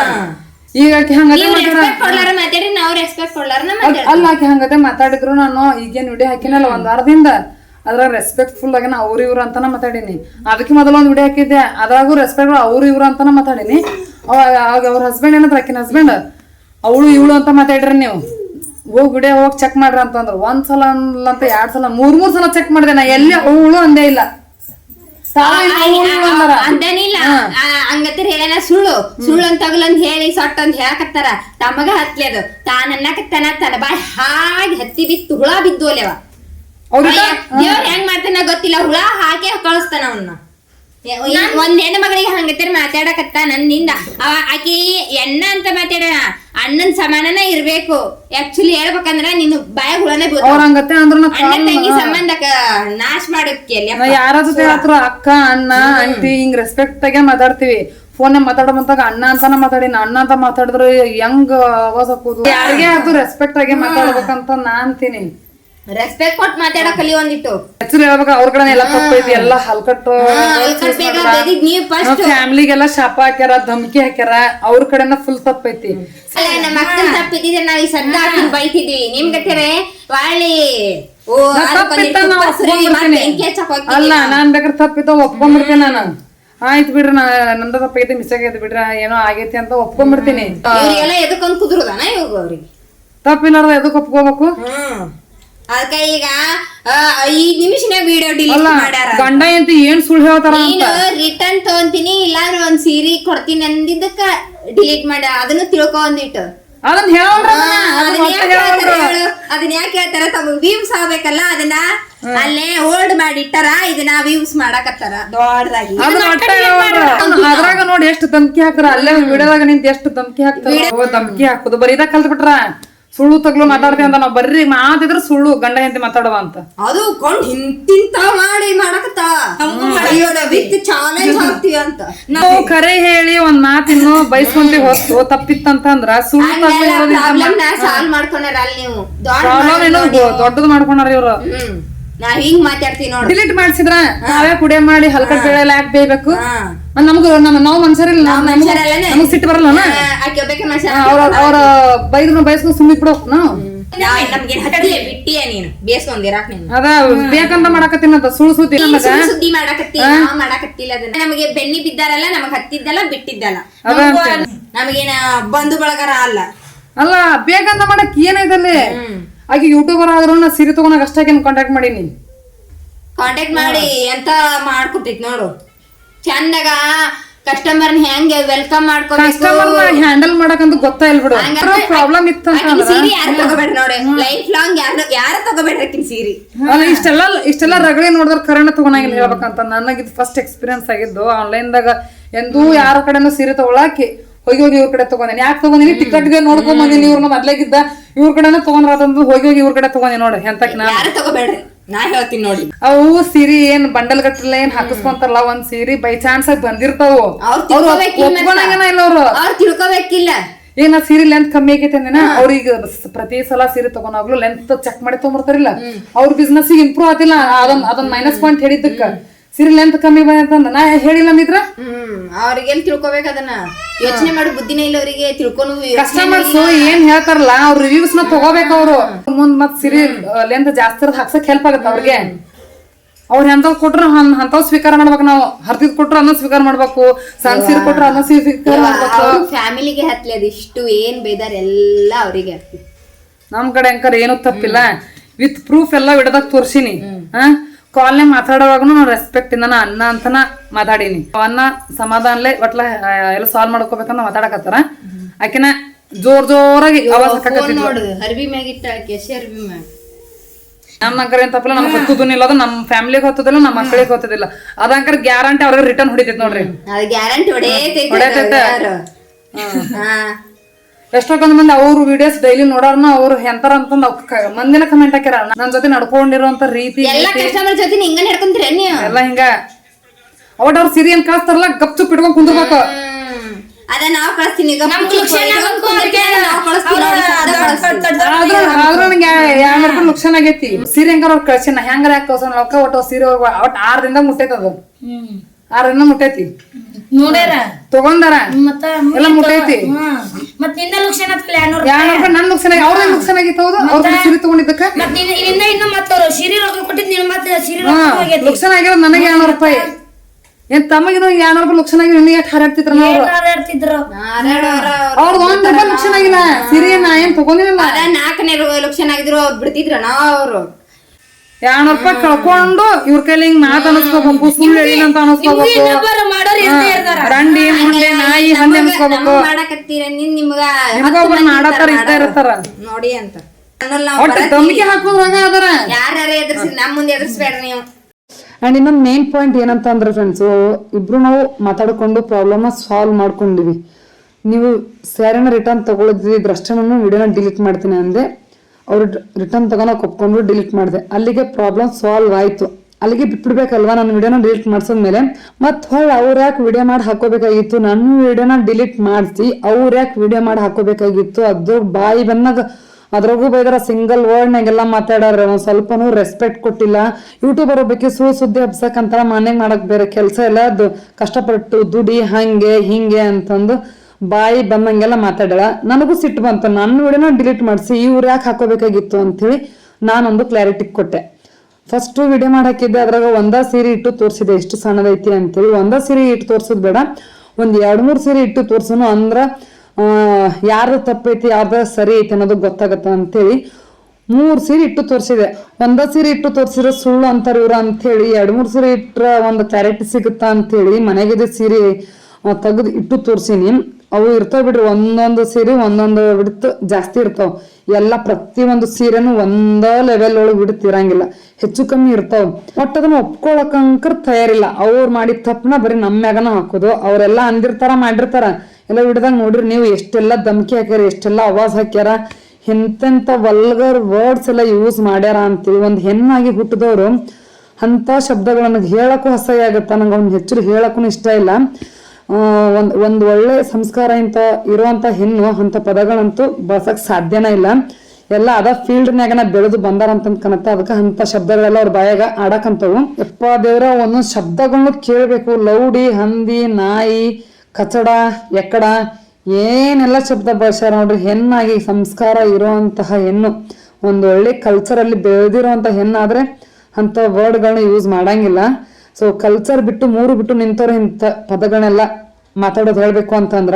ಈಗ ಆಕಿ ಹಂಗತೆ ನೀವು ರೆಸ್ಪೆಕ್ಟ್ ಕೊಡ್ಲಾರ ಮಾತಾಡಿ ನಾವು ರೆಸ್ಪೆಕ್ಟ್ ಕೊಡ್ಲಾರ ಅಲ್ಲ ಆಕಿ ಹಂಗತೆ ಮಾತಾಡಿದ್ರು ನಾನು ಈಗೇನು ವಿಡಿಯೋ ಹಾಕಿನಲ್ಲ ಒಂದ್ ವಾರದಿಂದ. ಅದ್ರಾಗ ರೆಸ್ಪೆಕ್ಟ್ಫುಲ್ ಆಗಿ ನಾ ಅವ್ರ ಇವ್ರ ಅಂತಾನ ಮಾತಾಡೀನಿ. ಅದಕ್ಕೆ ಮೊದಲು ಒಂದು ವಿಡಿಯೋ ಹಾಕಿದ್ದೆ ಅದ್ರಾಗೂ ರೆಸ್ಪೆಕ್ಟ್ ಅವ್ರ ಇವ್ರ ಅಂತಾನ ಮಾತಾಡೀನಿ. ಅವಾಗ ಅವ್ರ ಹಸ್ಬೆಂಡ್ ಏನಂದ್ರೆ ಆಕಿನ ಹಸ್ಬೆಂಡ್ ಅವಳು ಇವಳು ಅಂತ ಮಾತಾಡ್ರಿ ನೀವು. ಹೋಗಿ ವಿಡಿಯೋ ಹೋಗಿ ಚೆಕ್ ಮಾಡ್ರಿ ಅಂತಂದ್ರು. ಒಂದ್ ಸಲ ಅಂತ ಎರಡ್ ಸಲ ಮೂರ್ ಮೂರ್ ಸಲ ಚೆಕ್ ಮಾಡಿದೆ ನಾ. ಎಲ್ಲಿ ಅವಳು ಅಂದೇ ಇಲ್ಲ. ಅಂದನಿಲ್ಲ. ಹಂಗತ್ತರ ಹೇಳನ ಸುಳ್ಳು. ಸುಳ್ಳು ಅಂತ ಅಂತ ಹೇಳಿ ಸೊಟ್ಟ ಅಂತ ಹೇಳಕತ್ತಾರ. ತಮಗ ಹತ್ಲೇದು ತಾನ ಅನ್ನಕತ್ತಾನ ತನ್ನ ಬಾಯ್ ಹಾಗೆ ಹತ್ತಿ ಬಿತ್ತು ಹುಳ ಬಿದ್ದು ಅಲ್ಲೇವ ದೇವ್ರ ಹೆಂಗ್ ಮಾಡ್ತಾನ ಗೊತ್ತಿಲ್ಲ ಹುಳ ಹಾಕಿ ಕಳಿಸ್ತಾನ ಅವನ್ನ ಒಂದ್ ಹೆಣ್ಣು ಮಗಳಿಗೆ ಹಂಗತ್ತರ ಮಾತಾಡಕತ್ತ ನನ್ನಿಂದ? ಅವ ಆಕಿ ಎಣ್ಣ ಅಂತ ಮಾತಾಡೋಣ ಅಣ್ಣನ್ ಸಮಾನನ ಇರ್ಬೇಕು. ಆಕ್ಚುಲಿ ಹೇಳ್ಬೇಕಂದ್ರ ನೀನು ಬಾಯ ಹುಳನೇ ಅಂದ್ರ ಅಣ್ಣ ತಂಗಿ ಸಂಬಂಧ ನಾಶ ಯಾರ ಜೊತೆ ಹತ್ರ ಅಕ್ಕ ಅಣ್ಣ ಅಂಟಿ ಹಿಂಗ್ ರೆಸ್ಪೆಕ್ಟ್ ತೆಗೆ ಮಾತಾಡ್ತೀವಿ. ಫೋನ್ ಮಾತಾಡೋ ಬಂದಾಗ ಅಣ್ಣ ಅಂತಾನ ಮಾತಾಡಿ ಅಣ್ಣ ಅಂತ ಮಾತಾಡಿದ್ರೆ ಹೆಂಗ್ ಅವಾಜ್ ಹಾಕೋದು ಯಾರಿಗೆ ಅದು ರೆಸ್ಪೆಕ್ಟ್ ಆಗಿ ಮಾತಾಡ್ಬೇಕಂತ ನಾ ಅಂತೀನಿ. ರೆಸ್ಪೆಕ್ಟ್ ಕೊಟ್ಟು ಮಾತಾಡ ಕಲಿ ಒಂದಿಟ್ಟು. ಹೆಸರು ಹೇಳ್ಬೇಕು ಅವ್ರ ಕಡೆ ಎಲ್ಲ ತಪ್ಪೈತಿ ಎಲ್ಲ ಹಲ್ಕಟ್ಟು ನೀವು ಫಸ್ಟ್ ಫ್ಯಾಮಿಲಿಗೆಲ್ಲ ಶಾಪ ಹಾಕ್ಯಾರ ಧಮಕಿ ಹಾಕ್ಯಾರ ಅವ್ರ ಕಡೆನ ಫುಲ್ ತಪ್ಪೈತಿ ನಮ್ಮ ಅಕ್ಕನ ತಪ್ಪಿದ್ರೆ ನಾವ್ ಈ ಸದ್ದ ಹಾಕಿ ಬೈತಿದ್ವಿ ನಿಮ್ ಗತಿರೆ ವಾಳಿ ಅಲ್ಲ ನಾನ್ ಬೇಕಾದ್ರೆ ತಪ್ಪಿದ್ದ ಒಪ್ಕೊಂಡ್ಬಿಡ್ತೇನೆ ನಾನು. ಆಯ್ತು ಬಿಡ್ರಿ ನಾ ನಂದ ತಪ್ಪೈತಿ ಮಿಸ್ಟೇಕ್ ಐತಿ ಬಿಡ್ರಿ ಏನೋ ಆಗೈತಿ ಅಂತ ಒಪ್ಕೊಂಡ್ಬಿಡ್ತೀನಿ. ಎದಕ್ಕೊಂದು ಕುದುರುದಾನ ಇವಾಗ ಅವ್ರಿಗೆ? ತಪ್ಪಿಲ್ಲಾರ್ದ ಎದಕ್ ಒಪ್ಕೋಬೇಕು? ಅದಕ್ಕ ಈಗ ಐದ್ ನಿಮಿಷನಾಗ ವಿಡಿಯೋ ಡಿಲೀಟ್ ಮಾಡ್ಯಾರ ಗಂಡ ಅಂತ ಏನ್ ಸುಳ್ಳು ಹೇಳ್ತಾರ ನೀನು ರಿಟರ್ನ್ ತಗೊಂತೀನಿ ಇಲ್ಲಾಂದ್ರೆ ಒಂದ್ ಸೀರೆ ಕೊಡ್ತೀನಿ ಅಂದಿದ್ದಕ್ಕ ಡಿಲೀಟ್ ಮಾಡ್ಯಾರ ಅದನ್ನ ತಿಳ್ಕೊ ಒಂದಿಟ್ಟು ಅದನ್ನ ಹೇಳೋಣ ಅದನ್ನ? ಯಾಕ್ ಹೇಳ್ತಾರ ತಮಗ್ ವ್ಯೂಸ್ ಆಗ್ಬೇಕಲ್ಲ ಅದನ್ನ ಅಲ್ಲೇ ಹೋಲ್ಡ್ ಮಾಡಿಟ್ಟಾರ ಇದನ್ನ ವ್ಯೂಸ್ ಮಾಡಾಕತ್ತಾರ. ದೊಡ್ಡದಾಗಿ. ಅದ್ರಾಗ ನೋಡಿ ಎಷ್ಟು ಧಮ್ಕಿ ಹಾಕ್ತಾರ ಅಲ್ಲೇ ವಿಡಿಯೋದಾಗ ನಿಂತ ಎಷ್ಟು ಧಮ್ಕಿ ಹಾಕ್ತಾರ ಧಮ್ಕಿ ಹಾಕುದು. ಬರೀದ ಕಲ್ತ್ ಬಿಟ್ರ ಸುಳ್ಳು ತಗ್ಲು ಮಾತಾಡ್ತೀವಿ ಅಂತ ನಾವ್ ಬರ್ರಿ ಮಾತಿದ್ರ ಸುಳ್ಳು ಗಂಡ ಹೆಂಡತಿ ಮಾತಾಡುವ ಅಂತ. ಅದು ಕೊಂಡ್ ಹಿಂತಿಂತ ಮಾಡಿ ಮಾಡಕತ್ತ. ವಿತ್ ಚಾಲೆಂಜ್ ಹಾಕ್ತಿವಿ ಅಂತ. ನಾವು ಕರೆ ಹೇಳಿ ಒಂದ್ ಮಾತಿನ್ನು ಬೈಸ್ಕೊಂತೀವಿ ಹೊತ್ತು ತಪ್ಪಿತ್ತಂತಂದ್ರ ಸುಳ್ಳು ಸಾಲ್ವ್ ಮಾಡ್ಕೊಂಡಾರ ಅಲ್ಲಿ ನೀವು. ದೊಡ್ಡದು ಮಾಡ್ಕೊಂಡಾರ ಇವ್ರು. ಹಿಂಗ್ ಮಾತಾಡ್ತೀವಿ ನೋಡು. ಡಿಲೀಟ್ ಮಾಡ್ಸಿದ್ರ ನಾವೇ ಕುಡಿಯ ಮಾಡಿ ಹಲ್ಕಟ್ ಬೆಳೆಯಲ್ಲ ಯಾಕೆ ಬೇಯ್ಬೇಕು ನಮ್ಗೂ ನಮ್ಮ ನಾವು ಮನುಷ್ಯರಿಲ್ಲ ನಮ್ಗ್- ಸಿಟ್ಟು ಬರಲ್ಲ ಅವ್ರ ಅವ್ರ ಬೈದ್ರು ಬಯಸ್ಕೊಂಡು ಸುಮ್ಮನೆ ಬಿಡು ನಾವು ಅದ ಬೇಕಂತ ಅಂತ ಸುಳ್ಳು ಸುದ್ದಿ ಸುದ್ದಿ ಮಾಡಕತ್ತಿ ನಾವ್ ಮಾಡಕತ್ತಿಲ್ಲ ಅದನ್ನ. ನಮಗೆ ಬೆನ್ನಿ ಬಿದ್ದಾರಲ್ಲ ನಮಗ್ ಹತ್ತಿದ್ದಲ್ಲ ಬಿಟ್ಟಿದ್ದಲ್ಲ. ನಮಗೇನ ಬಂಧು ಬಳಗರ ಅಲ್ಲ. ಅಲ್ಲ ಬೇಕಂತ ಮಾಡಕ್ ಏನೈತಲ್ಲಿ ಆಕೆ ಯೂಟ್ಯೂಬರ್ ಆದ್ರೂ ನಾ ಸಿರಿ ತಗೊಂಡಾಗ ಅಷ್ಟಾಗಿ ಕಾಂಟ್ಯಾಕ್ಟ್ ಮಾಡೀನಿ. ಕಾಂಟ್ಯಾಕ್ಟ್ ಮಾಡಿ ಎಂತ ಮಾಡ್ಕೊತೈತ್ ನೋಡು. ಚಂದಾಗ ಕಸ್ಟಮರ್ ಹೆಂಗೆ ವೆಲ್ಕಮ್ ಮಾಡ್ಕೋಬೇಕು? ಹ್ಯಾಂಡಲ್ ಮಾಡಕಂತ ಗೊತ್ತಾ ಇಲ್ಲ ಬಿಡು. ಹಂಗಂದ್ರೆ ಪ್ರಾಬ್ಲಮ್ ಇತ್ತು ಸೀರೆ ಯಾರು ತಗೋಬೇಡ ನೋಡಿ? ಲೈಫ್ ಲಾಂಗ್ ಯಾರು ಯಾರು ತಗೋಬೇಡ್ರಿ ಸೀರಿ? ಅಲ್ಲ ಇಷ್ಟೆಲ್ಲ ಇಷ್ಟೆಲ್ಲ ರಗಳೆ ನೋಡಿದ್ರೆ ಕರಣ ತಗೊಳಂಗಿಲ್ಲ ಹೇಳ್ಬೇಕಂತ. ನನಗೆ ಇದು ಫಸ್ಟ್ ಎಕ್ಸ್ಪೀರಿಯನ್ಸ್ ಆಗಿದ್ದು ಆನ್ಲೈನ್ ದಾಗ ಎಂದೂ ಯಾರ ಕಡೆನೂ ಸೀರೆ ತಗೊಳಕ್ಕೆ ಹೋಗಿ ಹೋಗಿ ಇವ್ರ ಕಡೆ ತಗೊಂಡೇನಿ. ಯಾಕೆ ತಗೊಂಡಿನಿ? ಟಿಕೆಟ್ಗೆ ನೋಡ್ಕೊಂಡ್ ಬಂದಿನಿ ಇವ್ರನ್ನ ಮೊದ್ಲಾಗಿದ್ದ. ಇವ್ರ ಕಡೆನ ತಗೊಂಡ್ರಾದಂದು ಹೋಗಿ ಹೋಗಿ ಇವ್ರ ಕಡೆ ತಗೊಂಡಿ ನೋಡಿ. ಎಂತಕ್ ನಾ ಯಾರು ತಗೋಬೇಡ್ರಿ? ನಾ ಹೇಳ್ತೀನಿ ನೋಡಿ. ಅವು ಸೀರೆ ಏನ್ ಬಂಡಲ್ ಗಟ್ಟಲೆ ಏನ್ ಹಾಕಿಸ್ಕೊಂತಾರಲ್ಲ ಒಂದ್ ಸೀರೆ ಬೈ ಚಾನ್ಸ್ ಆಗಿ ಬಂದಿರ್ತಾವು. ಇಲ್ಲ ಅವ್ರು. ಅವ್ರು ತಿಳ್ಕೊಬೇಕಿಲ್ಲ. ಏನ ಸೀರೆ ಲೆಂತ್ ಕಮ್ಮಿ ಆಗೈತೆ ಅಂದಿನ? ಅವ್ರಿಗೆ ಪ್ರತಿ ಸಲ ಸೀರೆ ತಗೊಂಡಾಗ್ಲೂ ಲೆಂತ್ ಚೆಕ್ ಮಾಡಿ ತಗೊಂಬರ್ತಾರಿಲ್ಲ. ಅವ್ರ ಬಿಸ್ನೆಸ್ ಇಂಪ್ರೂವ್ ಆತಿಲ್ಲ. ಅದನ್ ಅದನ್ ಮೈನಸ್ ಪಾಯಿಂಟ್ ಹೇಳಿದ್ದಕ್ಕ. ಸೀರೆ ಲೆಂತ್ ಕಮ್ಮಿ ಬಂದ ನಾ ಹೇಳಿಲ್ಲ ಮಿತ್ರ? ಹ್ಮ್ ಅವ್ರಿಗೆಲ್ ತಿಳ್ಕೊಬೇಕು ಅದನ್ನ. ಯೋಚನೆ ಮಾಡಿ ಬುದ್ಧಿನೇ ಇಲ್ಲ ಅವರಿಗೆ ತಿಳ್ಕೊಂಡು ಕಸ್ಟಮರ್ಸ್ ಏನ್ ಹೇಳ್ತಾರಲ್ಲ ಅವ್ರ ರಿವ್ಯೂಸ್ನ ತಗೋಬೇಕು ಅವ್ರು. ಮುಂದ್ ಮತ್ ಸಿರಿ ಲೆಂತ್ ಜಾಸ್ತಿ ಹಾಕ್ಸಕ್ ಹೆಲ್ಪ್ ಆಗತ್ತ ಅವ್ರಿಗೆ. ಅವ್ರ ಎಂತವ್ ಕೊಟ್ರ ಅಂತ ಸ್ವೀಕಾರ ಮಾಡ್ಬೇಕು ನಾವು. ಹರ್ದಿದ್ ಕೊಟ್ರ ಅನ್ನೋ ಸ್ವೀಕಾರ ಮಾಡ್ಬೇಕು. ಸಣ್ಣ ಸೀರೆ ಕೊಟ್ರ ಅನ್ನೋ ಸ್ವೀಕಾರ ಮಾಡ್ಬೇಕು. ಫ್ಯಾಮಿಲಿಗೆ ಹತ್ಲಿ ಅದಿಷ್ಟು ಇಷ್ಟು ಏನ್ ಬೇದಾರ್ ಎಲ್ಲ ಅವರಿಗೆ ನಮ್ ಕಡೆ ಅಂಕರ್ ಏನು ತಪ್ಪಿಲ್ಲ. ವಿತ್ ಪ್ರೂಫ್ ಎಲ್ಲ ವಿಡದಾಗ ತೋರ್ಸಿನಿ. ಹಾ ಕಾಲ್ನೇ ಮಾತಾಡೋವಾಗನು ನಾನು ರೆಸ್ಪೆಕ್ಟ್ ಇಂದ ಅನ್ನ ಅಂತನ ಮಾತಾಡೀನಿ. ಅನ್ನ ಸಮಾಧಾನಲೆ ಒಟ್ಲ ಎಲ್ಲ ಸಾಲ್ವ್ ಮಾಡ್ಕೋಬೇಕಂತ ಮಾತಾಡಕತ್ತಾರ. ಆಕಿನ ಜೋರ್ ಜೋರಾಗಿ ಅರ್ಬಿ ಮ್ಯಾಗ ಇಟ್ಟ ಕೆಸಿ ಅರ್ಬಿ ಮ್ಯಾಗ? ನಮ್ಮ ಅಂಕರ್ ಏನ್ ತಪ್ಪಲ್ಲ ನಮ್ಗೆ ಹತ್ತುದಿಲ್ಲ ಅದು ನಮ್ಮ ಫ್ಯಾಮಿಲಿಗೆ ಹೊತ್ತದಿಲ್ಲ ನಮ್ಮ ಮಕ್ಕಳಿಗೆ ಹೊತ್ತದಿಲ್ಲ ಅದಂಕರ್ ಗ್ಯಾರಂಟಿ ಅವ್ರಿಗೆ ರಿಟರ್ನ್ ಹೊಡಿತೈತಿ ನೋಡ್ರಿ. ಗ್ಯಾರಂಟಿ ಹೊಡೆಯತೈತಿ ಎಷ್ಟೊಂದ್ ಮಂದಿ ಅವ್ರ ವಿಡಿಯೋಸ್ ಡೈಲಿ ನೋಡೋರ್ನ ಅವ್ರು ಎಂತಾರ ಅಂತಂದ್ ಅವ್ಕ್ ಮಂದಿನ ಕಮೆಂಟ್ ಹಾಕ್ಯಾರ ನನ್ ಜೊತೆ ನಡ್ಕೊಂಡಿರೋಂತ ರೀತಿ ಎಲ್ಲಾ ಕಸ್ಟಮರ್ ಜೊತೆ ಹಿಂಗ ನಡ್ಕೊಂತೀರ ನೀವು? ಎಲ್ಲ ಹಿಂಗ. ಅವಟ್ ಅವ್ರ ಸಿರಿ ಏನ್ ಕಳಿಸ್ತಾರಲ್ಲ ಗಪ್ ಚುಪ್ ಇಟ್ಕೊಂಡ್ ಕುಂದ್ರಬೇಕು. ಹ್ಮ್. ಅದ ನಾವ್ ಕಳಿಸ್ತೀನಿ. ಆದ್ರ ನುಕ್ಸಾನ್ ಆಗೈತಿ. ಸೀರೆ ಹೆಂಗಾರ ಅವ್ರು ಕಳ್ಸಿನ ಹೆಂಗಾರ ಯಾಕೆ ಕಳ್ಸೋಣ ಒಟ್ಟು ಸೀರೆ ಒಟ್ಟು ಆರ್ ದಿನದಾಗ ಮುಟ್ಟೈತಿ ಅದು ಆರ್ ದಿನ ಮುಟ್ಟೈತಿ. ನೋಡ್ಯಾರ? ತಗೊಂಡಾರ? ಮತ್ತ ಎಲ್ಲ ಮುಟ್ಟೈತಿ. ಮತ್ತ ನಿನ್ನ ಲಕ್ಷಣ ಹತ್ಕಲ್ಲ ಎರಡ್ನೂರು ಎರಡ್ ರೂಪಾಯಿ ನನ್ ನುಕ್ಸಾನ್ ಆಗಿ ಅವ್ರ ನುಕ್ಸಾನ್ ಆಗೈತಿ ಹೌದು? ಅವ್ರ ಸೀರೆ ತಗೊಂಡಿದ್ದಕ್ಕ? ಮತ್ ನಿನ್ನ ಇಲ್ಲಿಂದ ಇನ್ನು ಮತ್ತವ್ರು ಸಿರಿ ರೊಕ್ಕ ಕೊಟ್ಟಿದ್ ನೀನು ಮತ್ತೆ ಸಿರಿ ರೊಕ್ಕ ನುಕ್ಸಾನ್ ಆಗಿರೋದು ನನಗೆ ಎರಡ್ನೂರು ರೂಪಾಯಿ ಏನ್ ತಮಗಿನ ಎರಡ್ನೂರು ರೂಪಾಯಿ ಲಕ್ಷಣ ಆಗಿ ನಿನ್ನ ಎಷ್ಟು ಹಾರಾಡ್ತಿದ್ರ? ಅವ್ರು ಅವ್ರ- ಅವ್ರದ್ದು ಒಂದ್ ರೂಪಾಯಿ ಲಕ್ಷಣ ಆಗಿಲ್ಲ ಸಿರಿ ನಾ ಏನ್ ತಗೊಂಡಿಲ್ಲ ಅದ ನಾಲ್ಕನೇ ಲಕ್ಷಣ ಆಗಿದ್ರು ಅವ್ರು ನಾ ಅವ್ರು. ಎರಡ್ನೂರು ರೂಪಾಯಿ ಕಳ್ಕೊಂಡು ಇವ್ರ ಕೈಲಿ ಹಿಂಗ್ ಮಾತ್ ಅನಸ್ಕೋಬೇಕು ಸುಳ್ಳು ಹೇಳಿ ಅಂತ ಅನಸ್ಕೋಬೇಕು. ರಂಡಿ ಮುಂಡೆ ನಾಯಿ ಹಂದಿ ಅನ್ಸ್ಕೋಬೇಕು. ನಮಗ್ ನಿನ್ ನಿಮ್ಗ ಒಬ್ಬರು ಒಬ್ರು ಮಾಡತ್ತಾರ ಇದ್ದೇ ಇರ್ತಾರ. ನೋಡಿ ಅಂತ. ಒಟ್ಟು ದಮ್ಮಿಗೆ ಹಾಕೋದ್ರಾಗ ಅದರ. ಯಾರ್ಯಾರ ಎದುರ್ಸಿ ನಮ್ ಮುಂದೆ ಎದುರಿಸ್ಬೇಡ್ರಿ ನೀವು. ಅಂಡ್ ಇನ್ನೊಂದು ಮೇನ್ ಪಾಯಿಂಟ್ ಏನಂತ ಅಂದ್ರೆ ಫ್ರೆಂಡ್ಸು ಇಬ್ರು ನಾವು ಮಾತಾಡ್ಕೊಂಡು ಪ್ರಾಬ್ಲಮ್ ಸಾಲ್ವ್ ಮಾಡ್ಕೊಂಡಿವಿ. ನೀವು ಸ್ಯಾರಿನ ರಿಟರ್ನ್ ತಗೊಳಿದ್ರಿ ಅಷ್ಟೇ ನಾನು ವಿಡಿಯೋನ ಡಿಲೀಟ್ ಮಾಡ್ತೀನಿ ಅಂದೆ. ಅವ್ರು ರಿಟರ್ನ್ ತಗೊಳಕ್ ಒಪ್ಕೊಂಡು ಡಿಲೀಟ್ ಮಾಡಿದೆ. ಅಲ್ಲಿಗೆ ಪ್ರಾಬ್ಲಮ್ ಸಾಲ್ವ್ ಆಯ್ತು. ಅಲ್ಲಿಗೆ ಬಿಟ್ಬಿಡ್ಬೇಕಲ್ವಾ ನಾನು ವಿಡಿಯೋನ ಡಿಲೀಟ್ ಮಾಡಿಸಿದ್ಮೇಲೆ ಮತ್ತೆ ಹೊಳ್ಳಿ ಅವ್ರು ಯಾಕೆ ವಿಡಿಯೋ ಮಾಡಿ ಹಾಕೋಬೇಕಾಗಿತ್ತು ನನ್ನ ವಿಡಿಯೋನ ಡಿಲೀಟ್ ಮಾಡಿಸಿ ಅವ್ರು ಯಾಕೆ ವಿಡಿಯೋ ಮಾಡಿ ಹಾಕೋಬೇಕಾಗಿತ್ತು ಅದು ಬಾಯಿ ಬಂದಾಗ ಅದ್ರಾಗೂ ಬೈದ್ರ ಸಿಂಗಲ್ ವರ್ಡ್ನಾಗೆಲ್ಲ ಮಾತಾಡಾರ. ಒಂದು ಸ್ವಲ್ಪನೂ ರೆಸ್ಪೆಕ್ಟ್ ಕೊಟ್ಟಿಲ್ಲ. ಯೂಟ್ಯೂಬರ್ ಒಬ್ಬಕ್ಕೆ ಸುಳ್ಳು ಸುದ್ದಿ ಹಬ್ಸಕ್ಕಂತ ಮನೆಗೆ ಮಾಡಕ್ ಬೇರೆ ಕೆಲಸ ಇಲ್ಲ. ಅದು ಕಷ್ಟಪಟ್ಟು ದುಡಿ ಹಂಗೆ ಹಿಂಗೆ ಅಂತಂದು ಬಾಯಿ ಬಂದಂಗೆಲ್ಲ ಮಾತಾಡಳ ನನಗೂ ಸಿಟ್ಟು ಬಂತು. ನನ್ನ ವಿಡಿಯೋನ ಡಿಲೀಟ್ ಮಾಡಿಸಿ, ಇವ್ರು ಯಾಕೆ ಹಾಕೋಬೇಕಾಗಿತ್ತು ಅಂತೇಳಿ ನಾನೊಂದು ಕ್ಲಾರಿಟಿ ಕೊಟ್ಟೆ. ಫಸ್ಟ್ ವಿಡಿಯೋ ಮಾಡಾಕಿದ್ದೆ, ಅದ್ರಾಗ ಒಂದ ಸೀರೆ ಇಟ್ಟು ತೋರಿಸಿದೆ. ಎಷ್ಟು ಸಣ್ಣದೈತಿ ಅಂತೇಳಿ ಒಂದ ಸೀರೆ ಇಟ್ಟು ತೋರಿಸೋದು ಬೇಡ. ಒಂದು ಎರಡು ಮೂರು ಸೀರೆ ಇಟ್ಟು ತೋರಿಸೋನು ಅಂದ್ರೆ ಯಾರ್ದು ತಪ್ಪೈತಿ ಯಾರ್ದ ಸರಿ ಐತಿ ಅನ್ನೋದು ಗೊತ್ತಾಗತ್ತ ಅಂತೇಳಿ ಮೂರು ಸೀರೆ ಇಟ್ಟು ತೋರಿಸಿದೆ. ಒಂದ ಸೀರೆ ಇಟ್ಟು ತೋರಿಸಿದ್ರೆ ಸುಳ್ಳು ಅಂತಾರೆ ಇವ್ರ ಅಂತೇಳಿ, ಎರಡು ಮೂರು ಸೀರೆ ಇಟ್ರ ಒಂದು ಕ್ಲಾರಿಟಿ ಸಿಗುತ್ತಾ ಅಂತೇಳಿ ಮನೆಗಿದೆ ಸೀರೆ ತೆಗೆದು ಇಟ್ಟು ತೋರ್ಸಿನಿ. ಅವು ಇರ್ತಾವ ಬಿಡ್ರಿ, ಒಂದೊಂದು ಸೀರೆ ಒಂದೊಂದು ಬಿಡ್ತು ಜಾಸ್ತಿ ಇರ್ತಾವ. ಎಲ್ಲ ಒಂದು ಸೀರೆನು ಒಂದ ಲೆವೆಲ್ ಒಳಗೆ ಬಿಡ್ತಿರಂಗಿಲ್ಲ ಹೆಚ್ಚು ಕಮ್ಮಿ ಇರ್ತಾವ. ಒಟ್ಟು ಅದನ್ನ ಒಪ್ಕೊಳಕಂಕರ್ ತಯಾರಿಲ್ಲ. ಅವ್ರು ಮಾಡಿದ ತಪ್ಪನ ಬರೀ ನಮ್ಮ ಮ್ಯಾಗನ ಹಾಕೋದು. ಅವರೆಲ್ಲ ಅಂದಿರ್ತಾರ, ಮಾಡಿರ್ತಾರ. ಎಲ್ಲ ಹಿಡ್ದಾಗ ನೋಡ್ರಿ, ನೀವು ಎಷ್ಟೆಲ್ಲ ಧಮಕಿ ಹಾಕ್ಯಾರ, ಎಷ್ಟೆಲ್ಲ ಅವಾಜ್ ಹಾಕ್ಯಾರ ಎಂತೆಂಥ ವಲ್ಗರ್ ವರ್ಡ್ಸ್ ಎಲ್ಲ ಯೂಸ್ ಮಾಡ್ಯಾರ ಅಂತೀವಿ ಒಂದು ಹೆಣ್ಣಾಗಿ ಹುಟ್ಟಿದವರು ಅಂತ ಶಬ್ದಗಳನ್ನ ಹೇಳಕ್ಕೂ ಅಸಹ್ಯ ಆಗುತ್ತೆ. ನಂಗೆ ಅವ್ನ ಹೆಚ್ಚು ಹೇಳಕ್ಕೂ ಇಷ್ಟ ಇಲ್ಲ. ಒಂದ್ ಒಂದ್ ಒಳ್ಳೆ ಸಂಸ್ಕಾರ ಇಂತ ಇರುವಂತ ಹೆಣ್ಣು ಅಂತ ಪದಗಳಂತೂ ಬಳಸಕ್ ಸಾಧ್ಯನೇ ಇಲ್ಲ. ಎಲ್ಲ ಅದ ಫೀಲ್ಡ್ನಾಗನ ಬೆಳೆದು ಬಂದಾರಂತ ಕನತ್ತ ಅದಕ್ಕೆ ಅಂತ ಶಬ್ದಗಳೆಲ್ಲ ಅವ್ರ ಬಾಯಾಗ ಆಡಕಂತವು ಎಪ್ಪ ದೇವ್ರ, ಒಂದೊಂದು ಶಬ್ದಗಳನ್ನ ಕೇಳಬೇಕು. ಲೌಡಿ, ಹಂದಿ, ನಾಯಿ, ಕಚಡ, ಎಕ್ಕಡ, ಏನೆಲ್ಲ ಶಬ್ದ ಬಳಸ್ಯಾರ ನೋಡ್ರಿ. ಹೆಣ್ಣಾಗಿ ಸಂಸ್ಕಾರ ಇರುವಂತಹ ಹೆಣ್ಣು. ಒಂದು ಒಳ್ಳೆ ಕಲ್ಚರಲ್ಲಿ ಬೆಳೆದಿರುವಂತ ಹೆಣ್ಣಾದ್ರೆ ಅಂತ ವರ್ಡ್ಗಳನ್ನ ಯೂಸ್ ಮಾಡಂಗಿಲ್ಲ. ಸೊ ಕಲ್ಚರ್ ಬಿಟ್ಟು ಮೂರು ಬಿಟ್ಟು ನಿಂತವ್ರ ಇಂಥ ಪದಗಳನ್ನೆಲ್ಲ ಮಾತಾಡೋದು ಹೇಳಬೇಕು ಅಂತಂದ್ರ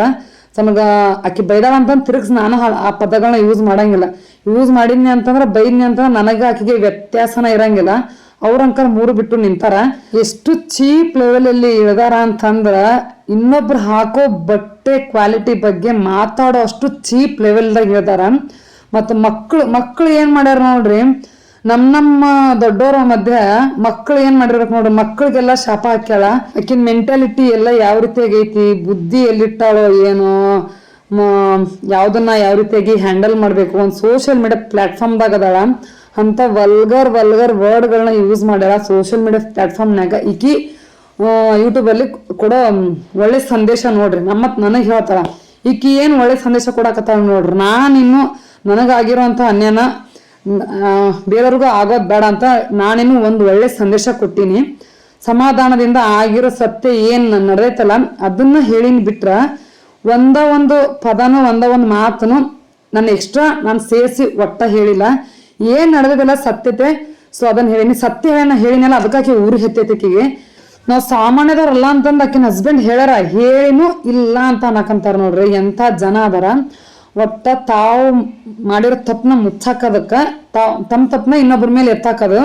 ಸಮಗ ಆಕಿ ಬೈದಾಳ ಅಂತಂದ್ ತಿರುಗಿಸ್ ನಾನು ಆ ಪದಗಳನ್ನ ಯೂಸ್ ಮಾಡಂಗಿಲ್ಲ. ಯೂಸ್ ಮಾಡಿದ್ನಿ ಅಂತಂದ್ರ, ಬೈದ್ನಿ ಅಂತಂದ್ರೆ ನನಗೆ ಆಕಿಗೆ ವ್ಯತ್ಯಾಸನ ಇರಂಗಿಲ್ಲ. ಅವ್ರ ಅಂಕಲ್ ಮೂರು ಬಿಟ್ಟು ನಿಂತಾರ. ಎಷ್ಟು ಚೀಪ್ ಲೆವೆಲ್ ಅಲ್ಲಿ ಇಳ್ದಾರ ಅಂತಂದ್ರ, ಇನ್ನೊಬ್ರು ಹಾಕೋ ಬಟ್ಟೆ ಕ್ವಾಲಿಟಿ ಬಗ್ಗೆ ಮಾತಾಡೋ ಅಷ್ಟು ಚೀಪ್ ಲೆವೆಲ್ದಾಗ ಇಳ್ದಾರ. ಮತ್ತು ಮಕ್ಕಳು ಮಕ್ಕಳು ಏನ್ ಮಾಡ್ಯಾರ ನೋಡ್ರಿ ನಮ್ ನಮ್ಮ ದೊಡ್ಡವರ ಮಧ್ಯೆ ಮಕ್ಕಳು ಏನ್ ಮಾಡಿರ್ಬೇಕು ನೋಡ್ರಿ ಮಕ್ಕಳಿಗೆಲ್ಲ ಶಾಪ ಹಾಕ್ಯಾಳ. ಆಕಿನ ಮೆಂಟಾಲಿಟಿ ಎಲ್ಲ ಯಾವ ರೀತಿಯಾಗಿ ಐತಿ, ಬುದ್ಧಿ ಎಲ್ಲಿಟ್ಟಾಳೋ ಏನೋ ಯಾವ್ದನ್ನ ಯಾವ ರೀತಿಯಾಗಿ ಹ್ಯಾಂಡಲ್ ಮಾಡಬೇಕು, ಒಂದು ಸೋಷಿಯಲ್ ಮೀಡಿಯಾ ಪ್ಲಾಟ್ಫಾರ್ಮ್ದಾಗ ಅದಾಳ. ಅಂತ ವಲ್ಗರ್ ವಲ್ಗರ್ ವರ್ಡ್ಗಳನ್ನ ಯೂಸ್ ಮಾಡ್ಯಾಳ ಸೋಷಿಯಲ್ ಮೀಡಿಯಾ ಪ್ಲಾಟ್ಫಾರ್ಮ್ನಾಗ ಈಕಿ ಯೂಟ್ಯೂಬಲ್ಲಿ ಕೊಡೋ ಕೂಡ ಒಳ್ಳೆ ಸಂದೇಶ ನೋಡ್ರಿ, ನಮ್ಮತ್ ನನಗೆ ಹೇಳ್ತಾಳ. ಈಕಿ ಏನು ಒಳ್ಳೆ ಸಂದೇಶ ಕೊಡಕತ್ತಾಳ ನೋಡ್ರಿ ನಾನಿನ್ನು ನನಗಾಗಿರೋಂಥ ಅನ್ಯನ ಬೇರೆಯವ್ರಿಗೂ ಆಗೋದು ಬೇಡ ಅಂತ ನಾನೇನು ಒಂದು ಒಳ್ಳೆ ಸಂದೇಶ ಕೊಟ್ಟಿನಿ. ಸಮಾಧಾನದಿಂದ ಆಗಿರೋ ಸತ್ಯ ಏನ್ ನಡೆದೈತಲ್ಲ, ಅದನ್ನ ಹೇಳಿನ ಬಿಟ್ರ ಒಂದ ಒಂದು ಪದನು ಒಂದ ಒಂದು ಮಾತನು ನನ್ನ ಎಕ್ಸ್ಟ್ರಾ ನಾನು ಸೇರಿಸಿ ಒಟ್ಟ ಹೇಳಿಲ್ಲ. ಏನ್ ನಡೆದಿದೆಲ್ಲ ಸತ್ಯತೆ? ಸೊ ಅದನ್ನ ಹೇಳಿನಿ. ಸತ್ಯ ಹೇಳ ಹೇಳಿನಲ್ಲ ಅದಕ್ಕಾಕಿ ಊರು ಹೆತ್ತೈತಿಕಿಗೆ ನಾವು ಸಾಮಾನ್ಯದವ್ರಲ್ಲ ಅಂತಂದು ಆಕಿನ ಹಸ್ಬೆಂಡ್ ಹೇಳ್ಯಾರ ಹೇಳಿನೂ ಇಲ್ಲ ಅಂತ ಅನ್ನಕಂತಾರ ನೋಡ್ರಿ ಎಂಥ ಜನ ಅದಾರ. ಒಟ್ಟ ತಾವು ಮಾಡಿರೋ ತಪ್ಪನ್ನ ಮುಚ್ಚಾಕೋದಕ್ಕೆ ತಾವ್ ತಮ್ಮ ತಪ್ಪನ್ನ ಇನ್ನೊಬ್ರ ಮೇಲೆ ಎತ್ತಾಕೋದು.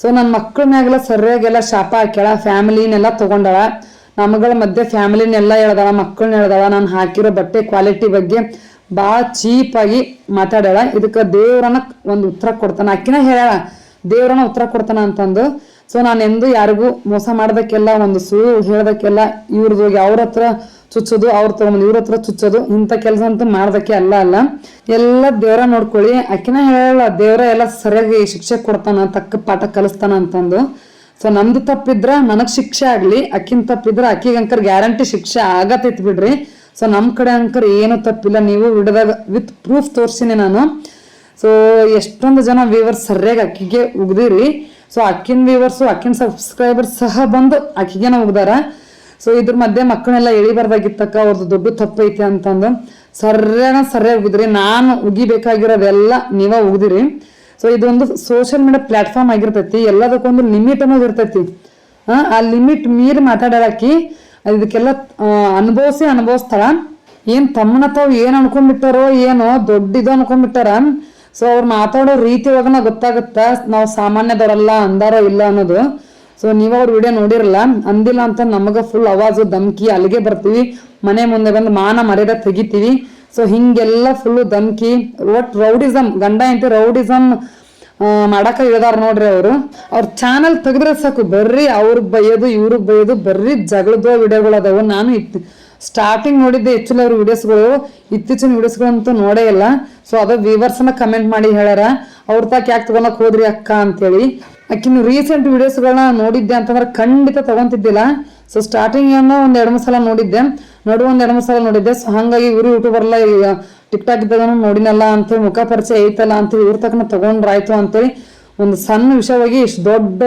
ಸೊ ನನ್ನ ಮಕ್ಕಳ ಮ್ಯಾಗೆಲ್ಲ ಸರಿಯಾಗೆಲ್ಲ ಶಾಪ ಹಾಕ್ಯಾಳ, ಫ್ಯಾಮಿಲಿನೆಲ್ಲ ತಗೊಂಡಳ. ನಮಗಳ ಮಧ್ಯೆ ಫ್ಯಾಮಿಲಿನೆಲ್ಲ ಹೇಳ್ದಾಳ ಮಕ್ಕಳನ್ನ ಹೇಳ್ದಾಳ, ನಾನು ಹಾಕಿರೋ ಬಟ್ಟೆ ಕ್ವಾಲಿಟಿ ಬಗ್ಗೆ ಭಾಳ ಚೀಪಾಗಿ ಮಾತಾಡ್ಯಾಳ. ಇದಕ್ಕೆ ದೇವ್ರನ್ನ ಒಂದು ಉತ್ತರ ಕೊಡ್ತಾನ. ಅಕ್ಕಿನ ಹೇಳ ದೇವ್ರನ್ನ ಉತ್ತರ ಕೊಡ್ತಾನ ಅಂತಂದು. ಸೊ ನಾನು ಎಂದು ಯಾರಿಗೂ ಮೋಸ ಮಾಡೋದಕ್ಕೆಲ್ಲ ಒಂದು ಸುಳ್ಳು ಹೇಳೋದಕ್ಕೆಲ್ಲ ಇವ್ರದ್ದು ಹೋಗಿ ಅವ್ರ ಹತ್ರ ಚುಚ್ಚೋದು, ಅವ್ರ ತಗೊಂಡು ಇವ್ರ ಹತ್ರ ಚುಚ್ಚೋದು, ಇಂಥ ಕೆಲಸ ಅಂತೂ ಮಾಡೋದಕ್ಕೆ ಅಲ್ಲ ಅಲ್ಲ. ಎಲ್ಲ ದೇವರ ನೋಡ್ಕೊಳ್ಳಿ. ಅಕ್ಕಿನ ಹೇಳಲ್ಲ ದೇವರ ಎಲ್ಲ ಸರಿಯಾಗಿ ಶಿಕ್ಷೆ ಕೊಡ್ತಾನ, ತಕ್ಕ ಪಾಠ ಕಲಿಸ್ತಾನ ಅಂತಂದು. ಸೊ ನಮ್ದು ತಪ್ಪಿದ್ರ ನನಗೆ ಶಿಕ್ಷೆ ಆಗಲಿ ಅಕ್ಕಿನ ತಪ್ಪಿದ್ರ ಅಕ್ಕಿಗೆ ಅಂಕರ್ ಗ್ಯಾರಂಟಿ ಶಿಕ್ಷೆ ಆಗತೈತಿ ಬಿಡ್ರಿ. ಸೊ ನಮ್ಮ ಕಡೆ ಅಂಕರ್ ಏನು ತಪ್ಪಿಲ್ಲ, ನೀವು ಬಿಡದಾಗ ವಿತ್ ಪ್ರೂಫ್ ತೋರ್ಸಿನಿ ನಾನು. ಸೊ ಎಷ್ಟೊಂದು ಜನ ವ್ಯೂವರ್ಸ್ ಸರಿಯಾಗಿ ಅಕ್ಕಿಗೆ ಉಗ್ದಿರಿ. ಸೊ ಅಕ್ಕಿನ ವ್ಯೂವರ್ಸು ಅಕ್ಕಿನ ಸಬ್ಸ್ಕ್ರೈಬರ್ಸ್ ಸಹ ಬಂದು ಅಕ್ಕಿಗೆನ ಉಗ್ದಾರ ಸೊ ಇದ್ರ ಮಧ್ಯೆ ಮಕ್ಕಳನ್ನೆಲ್ಲ ಎಳಿಬಾರ್ದಾಗಿತ್ತಕ್ಕ ಅವ್ರದ್ದು ದುಡ್ಡು ತಪ್ಪೈತಿ ಅಂತಂದು. ಸರ್ಯಾನ ಸರಿಯಾಗಿ ಉಗಿದ್ರಿ. ನಾನು ಉಗಿಬೇಕಾಗಿರೋದೆಲ್ಲ ನೀವ ಉಗಿದಿರಿ. ಸೊ ಇದೊಂದು ಸೋಷಿಯಲ್ ಮೀಡಿಯಾ ಪ್ಲಾಟ್ಫಾರ್ಮ್ ಆಗಿರ್ತೈತಿ. ಎಲ್ಲದಕ್ಕೊಂದು ಲಿಮಿಟ್ ಅನ್ನೋದು ಇರ್ತೈತಿ. ಆ, ಲಿಮಿಟ್ ಮೀರಿ ಮಾತಾಡಾಕಿ ಇದಕ್ಕೆಲ್ಲ ಅನುಭವಿಸಿ ಅನುಭವಿಸ್ತಾಳ ಏನ್ ತಮ್ಮನ ತಾವ್ ಏನ್ ಅನ್ಕೊಂಡ್ಬಿಟ್ಟಾರೋ ಏನೋ ದೊಡ್ಡ ಇದು ಅನ್ಕೊಂಡ್ಬಿಟ್ಟಾರ. ಸೊ ಅವ್ರು ಮಾತಾಡೋ ರೀತಿ ಒಳಗನ ಗೊತ್ತಾಗುತ್ತ? ನಾವು ಸಾಮಾನ್ಯದವರಲ್ಲ, ಅಂದಾರ ಇಲ್ಲ ಅನ್ನೋದು. ಸೊ ನೀವು ಅವ್ರ ವಿಡಿಯೋ ನೋಡಿರಲ್ಲ? ಅಂದಿಲ್ಲ ಅಂತ ನಮಗ ಫುಲ್ ಅವಾಜು ಧಮ್ಕಿ, ಅಲ್ಲಿಗೆ ಬರ್ತೀವಿ. ಮನೆ ಮುಂದೆ ಬಂದು ಮಾನ ಮರ್ಯಾದೆ ತೆಗಿತೀವಿ. ಸೊ ಹಿಂಗೆಲ್ಲ ಫುಲ್ಲು ಧಮ್ಕಿ. ಒಟ್ ರೌಡಿಸಮ್ ಗಂಡ ಎಂತ ರೌಡಿಸಮ್ ಮಾಡಕ ಇಳಿದಾರ ನೋಡ್ರಿ ಅವರು. ಅವ್ರ ಚಾನಲ್ ತೆಗೆದ್ರೆ ಸಾಕು. ಬರ್ರಿ ಅವ್ರಿಗೆ ಬೈಯೋದು ಇವ್ರಿಗೆ ಬೈಯೋದು ಬರ್ರಿ ಜಗಳದ ವಿಡಿಯೋಗಳು ಅದಾವು. ನಾನು ಇತ್ತು ಸ್ಟಾರ್ಟಿಂಗ್ ನೋಡಿದ್ದೆ ಹೆಚ್ಚಿಲ್ಲ ಅವ್ರ ವೀಡಿಯೋಸ್ಗಳು ಇತ್ತೀಚಿನ ವಿಡಿಯೋಸ್ಗಳಂತೂ ನೋಡೇ ಇಲ್ಲ. ಸೊ ಅದ ವೀವರ್ಸನ್ನ ಕಮೆಂಟ್ ಮಾಡಿ ಹೇಳ್ಯಾರ, ಅವ್ರ ತಾಕ ಯಾಕೆ ತಗೊಳಕ್ ಹೋದ್ರಿ ಅಕ್ಕ ಅಂತೇಳಿ. ಆಕಿನ್ನು ರೀಸೆಂಟ್ ವೀಡಿಯೋಸ್ಗಳನ್ನ ನೋಡಿದ್ದೆ ಅಂತಂದ್ರೆ ಖಂಡಿತ ತಗೊಂತಿದ್ದಿಲ್ಲ. ಸೊ ಸ್ಟಾರ್ಟಿಂಗ್ ಏನೋ ಒಂದು ಎರಡು ಮೂರು ಸಲ ನೋಡಿದ್ದೆ. ನೋಡು ಒಂದು ಎರಡು ಮೂರು ಸಲ ನೋಡಿದ್ದೆ. ಸೊ ಹಂಗಾಗಿ ಇವರು ಯೂಟ್ಯೂಬರ್ಲ್ಲ ಟಿಕ್ ಟಾಕ್ ಇದ್ದಾಗ ನೋಡಿನಲ್ಲ ಅಂತೇಳಿ ಮುಖ ಪರಿಚಯ ಐತಲ್ಲ ಅಂತೇಳಿ ಇವ್ರ ತಕ್ಕನ ತಗೊಂಡ್ರಾಯ್ತು ಅಂತೇಳಿ ಒಂದು ಸಣ್ಣ ವಿಷಯವಾಗಿ ಇಷ್ಟು ದೊಡ್ಡ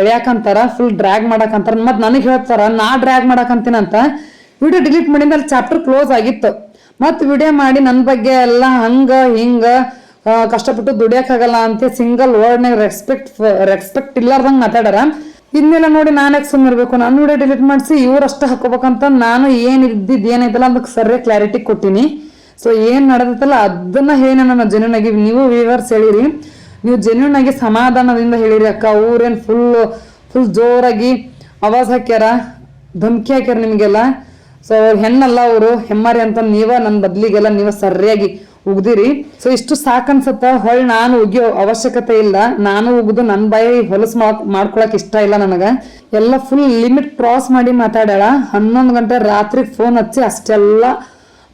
ಎಳ್ಯಾಕಂತಾರ ಫುಲ್ ಡ್ರ್ಯಾಗ್ ಮಾಡಕಂತಾರ. ಮತ್ತೆ ನನಗೆ ಹೇಳ್ತಾರ, ನಾ ಡ್ರ್ಯಾಗ್ ಮಾಡಕಂತೀನಂತ ವಿಡಿಯೋ ಡಿಲೀಟ್ ಮಾಡಿದ ಮೇಲೆ ಚಾಪ್ಟರ್ ಕ್ಲೋಸ್ ಆಗಿತ್ತು. ಮತ್ತು ವಿಡಿಯೋ ಮಾಡಿ ನನ್ನ ಬಗ್ಗೆ ಎಲ್ಲ ಹಂಗೆ, ಹಿಂಗೆ ಕಷ್ಟಪಟ್ಟು ದುಡಿಯೋಕ್ಕಾಗಲ್ಲ ಅಂತ ಸಿಂಗಲ್ ವರ್ಡ್ನಾಗ ರೆಸ್ಪೆಕ್ಟ್ ರೆಸ್ಪೆಕ್ಟ್ ಇಲ್ಲಾರ್ದಂಗೆ ಮಾತಾಡಾರ ಇನ್ನೆಲ್ಲ ನೋಡಿ ನಾನು ಸುಮ್ಮನೆ ಇರಬೇಕು? ನಾನು ವಿಡಿಯೋ ಡಿಲೀಟ್ ಮಾಡಿಸಿ ಇವ್ರಷ್ಟ ಹಾಕೋಬೇಕಂತ ನಾನು ಏನು ಇದ್ದಿದ್ದು ಏನೈತಲ್ಲ ಅದಕ್ಕೆ ಸರಿಯಾಗಿ ಕ್ಲಾರಿಟಿ ಕೊಟ್ಟಿನಿ. ಸೊ ಏನು ನಡೆದೈತಲ್ಲ ಅದನ್ನ ಹೇಳಿ ನಾನು ಜನನಾಗಿ ನೀವು ವಿವರ್ಸ್ ಹೇಳಿರಿ. ನೀವು ಜೆನ್ಯೂನ್ ಆಗಿ ಸಮಾಧಾನದಿಂದ ಹೇಳಿರಿ ಅಕ್ಕ, ಊರೇನ್ ಫುಲ್ ಫುಲ್ ಜೋರಾಗಿ ಆವಾಜ್ ಹಾಕ್ಯಾರ, ಧಮ್ಕಿ ಹಾಕ್ಯಾರ ನಿಮಗೆಲ್ಲ. ಸೊ ಅವ್ರು ಹೆಣ್ಣಲ್ಲ ಅವರು, ಹೆಮ್ಮಾರಿ ಅಂತ ನೀವ ನನ್ನ ಬದ್ಲಿಗೆಲ್ಲ ನೀವ ಸರಿಯಾಗಿ ಉಗ್ದಿರಿ. ಸೊ ಇಷ್ಟು ಸಾಕನ್ಸತ್ತ ಹೊಳ್ ನಾನು ಉಗಿಯೋ ಅವಶ್ಯಕತೆ ಇಲ್ಲ. ನಾನು ಉಗ್ದು ನನ್ನ ಬಾಯಿ ಹೊಲಸು ಮಾಡ್ ಮಾಡ್ಕೊಳಕ್ ಇಷ್ಟ ಇಲ್ಲ ನನಗ. ಎಲ್ಲ ಫುಲ್ ಲಿಮಿಟ್ ಕ್ರಾಸ್ ಮಾಡಿ ಮಾತಾಡ್ಯಾಳ. ಹನ್ನೊಂದು ಗಂಟೆ ರಾತ್ರಿ ಫೋನ್ ಹಚ್ಚಿ ಅಷ್ಟೆಲ್ಲ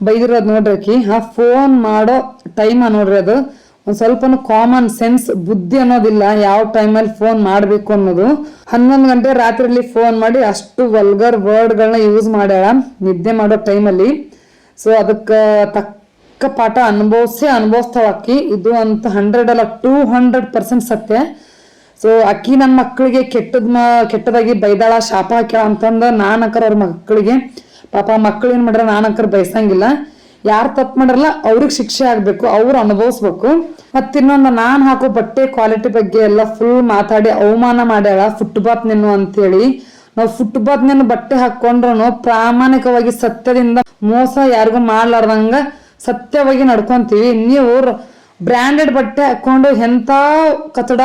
ಬೈದಿರೋದು ನೋಡ್ರಿ ಆಕಿ ಆ ಫೋನ್ ಮಾಡೋ ಟೈಮ ನೋಡ್ರಿ ಅದು. ಒಂದ್ ಸ್ವಲ್ಪನು ಕಾಮನ್ ಸೆನ್ಸ್ ಬುದ್ಧಿ ಅನ್ನೋದಿಲ್ಲ. ಯಾವ ಟೈಮಲ್ಲಿ ಫೋನ್ ಮಾಡಬೇಕು ಅನ್ನೋದು. ಹನ್ನೊಂದು ಗಂಟೆ ರಾತ್ರಿಯಲ್ಲಿ ಫೋನ್ ಮಾಡಿ ಅಷ್ಟು ವಲ್ಗರ್ ವರ್ಡ್ಗಳನ್ನ ಯೂಸ್ ಮಾಡ್ಯಾಳ. ನಿದ್ದೆ ಮಾಡೋ ಟೈಮಲ್ಲಿ ಸೊ ಅದಕ್ಕೆ ತಕ್ಕ ಪಾಠ ಅನುಭವಿಸಿ ಅನುಭವಿಸ್ತಾವ ಅಕ್ಕಿ. ಇದು ಅಂತ ಹಂಡ್ರೆಡ್ ಅಲ್ಲ ಟೂ ಹಂಡ್ರೆಡ್ ಪರ್ಸೆಂಟ್ ಸತ್ಯ. ಸೊ ಅಕ್ಕಿ ನನ್ನ ಮಕ್ಕಳಿಗೆ ಕೆಟ್ಟದ ಕೆಟ್ಟದಾಗಿ ಬೈದಾಳ, ಶಾಪ ಹಾಕ್ಯಾಳ ಅಂತಂದ ನಾನ್ ಅಂಕರ್ ಅವ್ರ ಮಕ್ಕಳಿಗೆ. ಪಾಪ ಮಕ್ಕಳು ಏನು ಮಾಡ್ಯಾರ ನಾನ್ ಅಂಕರ್ ಬಯಸಂಗಿಲ್ಲ ಯಾರು ತಪ್ಪು ಮಾಡಿರಲ್ಲ ಅವ್ರಿಗೆ ಶಿಕ್ಷೆ ಆಗ್ಬೇಕು, ಅವ್ರು ಅನುಭವಿಸ್ಬೇಕು. ಮತ್ತಿನ್ನೊಂದು ನಾನು ಹಾಕೋ ಬಟ್ಟೆ ಕ್ವಾಲಿಟಿ ಬಗ್ಗೆ ಎಲ್ಲ ಫುಲ್ ಮಾತಾಡಿ ಅವಮಾನ ಮಾಡ್ಯಾಳ ಫುಟ್ಬಾತ್ ನಿನ್ನು ಅಂತೇಳಿ. ನಾವು ಫುಟ್ಬಾತ್ ನಿನ್ನ ಬಟ್ಟೆ ಹಾಕೊಂಡ್ರು ಪ್ರಾಮಾಣಿಕವಾಗಿ ಸತ್ಯದಿಂದ ಮೋಸ ಯಾರಿಗೂ ಮಾಡ್ಲಾರ್ದಂಗ ಸತ್ಯವಾಗಿ ನಡ್ಕೊಂತೀವಿ. ನೀವು ಬ್ರ್ಯಾಂಡೆಡ್ ಬಟ್ಟೆ ಹಾಕೊಂಡು ಎಂಥ ಕಚಡ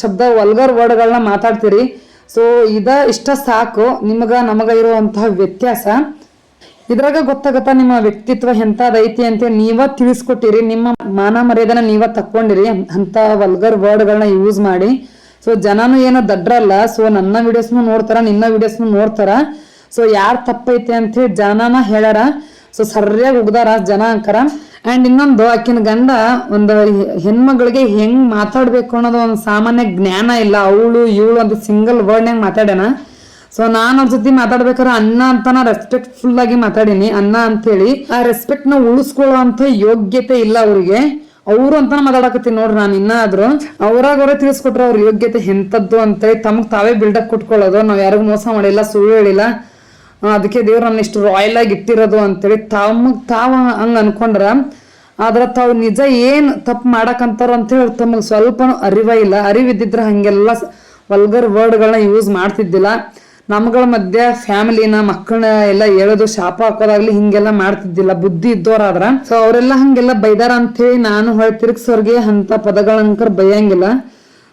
ಶಬ್ದ ವಲ್ಗರ್ ವರ್ಡ್ಗಳನ್ನ ಮಾತಾಡ್ತೀರಿ. ಸೊ ಇದ ಇಷ್ಟ ಸಾಕು. ನಿಮಗ, ನಮಗ ಇರುವಂತಹ ವ್ಯತ್ಯಾಸ. ಇದ್ರಾಗ ಗೊತ್ತಾಗತ್ತ ನಿಮ್ಮ ವ್ಯಕ್ತಿತ್ವ ಎಂತದೈತಿ ಅಂತ ನೀವ ತಿಳಿಸ್ಕೊಟ್ಟಿರಿ, ನಿಮ್ಮ ಮಾನ ಮರ್ಯಾದನ ನೀವ ತಕ್ಕೊಂಡಿರಿ ಅಂತ ವಲ್ಗರ್ ವರ್ಡ್ಗಳನ್ನ ಯೂಸ್ ಮಾಡಿ. ಸೊ ಜನನು ಏನೋ ದಡ್ರಲ್ಲ ಸೊ ನನ್ನ ವಿಡಿಯೋಸ್ನು ನೋಡ್ತಾರ, ನಿನ್ನ ವಿಡಿಯೋಸ್ನು ನೋಡ್ತಾರ. ಸೊ ಯಾರ್ ತಪ್ಪೈತಿ ಅಂತ ಹೇಳಿ ಜನನ ಹೇಳ್ಯಾರ ಸೊ ಸರಿಯಾಗಿ ಉಗ್ದಾರ ಜನ ಅಂಕರ. ಅಂಡ್ ಇನ್ನೊಂದು, ಆಕಿನ ಗಂಡ ಒಂದು ಹೆಣ್ಮಗಳಿಗೆ ಹೆಂಗ್ ಮಾತಾಡ್ಬೇಕು ಅನ್ನೋದು ಒಂದು ಸಾಮಾನ್ಯ ಜ್ಞಾನ ಇಲ್ಲ. ಅವಳು, ಇವಳು ಅಂತ ಸಿಂಗಲ್ ವರ್ಡ್ನಾಗ ಮಾತಾಡ್ಯಾನ. ಸೊ ನಾನು ಅವ್ರ ಜೊತೆ ಮಾತಾಡ್ಬೇಕಾದ್ರೆ ಅನ್ನ ಅಂತಾನ ರೆಸ್ಪೆಕ್ಟ್ಫುಲ್ ಆಗಿ ಮಾತಾಡೀನಿ. ಅನ್ನ ಅಂತೇಳಿ ಆ ರೆಸ್ಪೆಕ್ಟ್ನ ಉಳಿಸ್ಕೊಳ್ಳೋ ಅಂತ ಯೋಗ್ಯತೆ ಇಲ್ಲ ಅವ್ರಿಗೆ. ಅವರು ಅಂತ ಮಾತಾಡಕತ್ತೀನಿ ನೋಡ್ರಿ ನಾನು ಇನ್ನಾದ್ರು. ಅವ್ರಾಗ ಅವರೇ ತಿಳಿಸ್ಕೊಟ್ರೆ ಅವ್ರ ಯೋಗ್ಯತೆ ಎಂತದ್ದು ಅಂತೇಳಿ ತಮಗೆ ತಾವೇ ಬಿಲ್ಡಪ್ ಕೊಟ್ಕೊಳ್ಳೋದು. ನಾವು ಯಾರಿಗೂ ಮೋಸ ಮಾಡಿಲ್ಲ, ಸುಳ್ಳು ಹೇಳಿಲ್ಲ. ಅದಕ್ಕೆ ದೇವ್ರು ನನ್ನ ಇಷ್ಟು ರಾಯಲ್ ಆಗಿ ಇಟ್ಟಿರೋದು ಅಂತೇಳಿ ತಮಗ್ ತಾವ ಹಂಗ ಅನ್ಕೊಂಡ್ರ, ಆದ್ರೆ ತಾವ್ ನಿಜ ಏನ್ ತಪ್ಪು ಮಾಡಕಂತಾರ ಅಂತೇಳಿ ತಮಗ್ ಸ್ವಲ್ಪ ಅರಿವ ಇಲ್ಲ. ಅರಿವಿದ್ದಿದ್ರೆ ಹಂಗೆಲ್ಲ ವಲ್ಗರ್ ವರ್ಡ್ಗಳನ್ನ ಯೂಸ್ ಮಾಡ್ತಿದ್ದಿಲ್ಲ. ನಮ್ಗಳ ಮಧ್ಯ ಫ್ಯಾಮಿಲಿನ ಮಕ್ಕಳನ್ನ ಎಲ್ಲ ಹೇಳೋದು ಶಾಪ ಹಾಕೋದಾಗ್ಲಿ ಹಿಂಗೆಲ್ಲ ಮಾಡ್ತಿದ್ದಿಲ್ಲ. ಬುದ್ಧಿ ಇದ್ದೋರಾದ್ರ. ಸೊ ಅವರೆಲ್ಲ ಹಂಗೆಲ್ಲ ಬೈದಾರ ಅಂತೇಳಿ ನಾನು ಹೊಳೆ ತಿರ್ಗ್ಸೋರ್ಗೆ ಅಂತ ಪದಗಳಂಕರ್ ಬೈಯಂಗಿಲ್ಲ.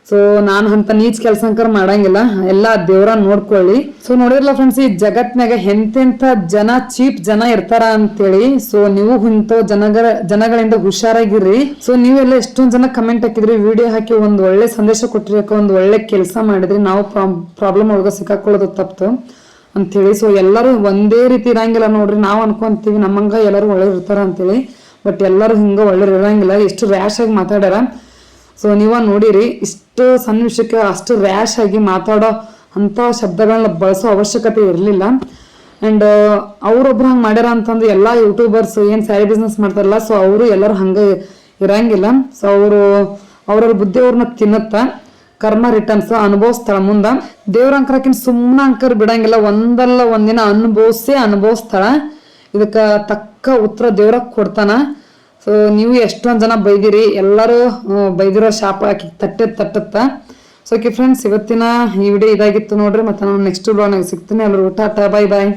ಸೊ ನಾನು ಅಂತ ನೀಚ್ ಕೆಲಸ ಮಾಡಂಗಿಲ್ಲ. ಎಲ್ಲ ದೇವ್ರ ನೋಡ್ಕೊಳ್ಳಿ. ಸೊ ನೋಡಿದ್ರಲ್ಲ ಫ್ರೆಂಡ್ಸ್ ಈ ಜಗತ್ನಾಗ ಎಂತೆಂಥ ಜನ ಚೀಪ್ ಜನ ಇರ್ತಾರ ಅಂತೇಳಿ. ಸೊ ನೀವು ಇಂಥ ಜನಗಳ, ಜನಗಳಿಂದ ಹುಷಾರಾಗಿರ್ರಿ. ಸೊ ನೀವೆಲ್ಲ ಎಷ್ಟೊಂದ್ ಜನ ಕಮೆಂಟ್ ಹಾಕಿದ್ರಿ ವಿಡಿಯೋ ಹಾಕಿ ಒಂದ್ ಒಳ್ಳೆ ಸಂದೇಶ ಒಂದು ಒಂದ್ ಒಳ್ಳೆ ಕೆಲಸ ಮಾಡಿದ್ರಿ, ನಾವು ಪ್ರಾಬ್ಲಮ್ ಒಳಗ ಸಿಕ್ಕಾಕೊಳ್ಳೋದು ತಪ್ಪು ಅಂತೇಳಿ. ಸೊ ಎಲ್ಲರೂ ಒಂದೇ ರೀತಿ ಇರಂಗಿಲ್ಲ ನೋಡ್ರಿ. ನಾವು ಅನ್ಕೊಂತೀವಿ, ನಮ್ಮಂಗ ಎಲ್ಲರೂ ಒಳ್ಳೆ ಇರ್ತಾರ ಅಂತೇಳಿ. ಬಟ್ ಎಲ್ಲರೂ ಹಿಂಗ ಒಳ್ಳೆ ಇರಂಗಿಲ್ಲ. ಎಷ್ಟು ರ್ಯಾಶ್ ಆಗಿ ಮಾತಾಡ್ಯಾರ. ಸೊ ನೀವ ನೋಡಿರಿ, ಇಷ್ಟು ಸಣ್ಣ ವಿಷಯಕ್ಕೆ ಅಷ್ಟು ರ್ಯಾಶ್ ಆಗಿ ಮಾತಾಡೋ ಅಂಥ ಶಬ್ದಗಳನ್ನ ಬಳಸೋ ಅವಶ್ಯಕತೆ ಇರಲಿಲ್ಲ. ಅಂಡ್ ಅವ್ರೊಬ್ರು ಹಂಗೆ ಮಾಡ್ಯಾರ ಅಂತಂದು ಎಲ್ಲ ಯೂಟ್ಯೂಬರ್ಸ್ ಏನು ಸ್ಯಾರಿ ಬಿಸ್ನೆಸ್ ಮಾಡ್ತಾರಲ್ಲ ಸೊ ಅವರು ಎಲ್ಲರೂ ಹಂಗೆ ಇರಂಗಿಲ್ಲ. ಸೊ ಅವರು ಅವ್ರವ್ರ ಬುದ್ಧಿ ಅವ್ರನ್ನ ತಿನ್ನತ್ತ. ಕರ್ಮ ರಿಟರ್ನ್ಸ್ ಅನುಭವಿಸ್ತಾಳ ಮುಂದ. ದೇವ್ರ ಅಂಕರಕಿನ್ ಸುಮ್ಮನೆ ಅಂಕರ್ ಬಿಡಂಗಿಲ್ಲ, ಒಂದಲ್ಲ ಒಂದಿನ ಅನುಭವಿಸೇ ಅನುಭವಿಸ್ತಾಳ. ಇದಕ್ಕೆ ತಕ್ಕ ಉತ್ತರ ದೇವ್ರ ಕೊಡ್ತಾನ. ಸೊ ನೀವು ಎಷ್ಟೊಂದು ಜನ ಬೈದಿರಿ, ಎಲ್ಲರೂ ಬೈದಿರೋ ಶಾಪ ಹಾಕಿ ತಟ್ಟೆ ತಟ್ಟತ್ತ. ಸೊ ಓಕೆ ಫ್ರೆಂಡ್ಸ್ ಇವತ್ತಿನ ಈ ವಿಡಿಯೋ ಇದಾಗಿತ್ತು ನೋಡ್ರಿ, ಮತ್ತೆ ನಾನು ನೆಕ್ಸ್ಟ್ ಬ್ಲಾಗ್ನಾಗ ಸಿಗ್ತೀನಿ. ಎಲ್ಲರೂ ಟಾಟಾ ಬಾಯ್ ಬಾಯ್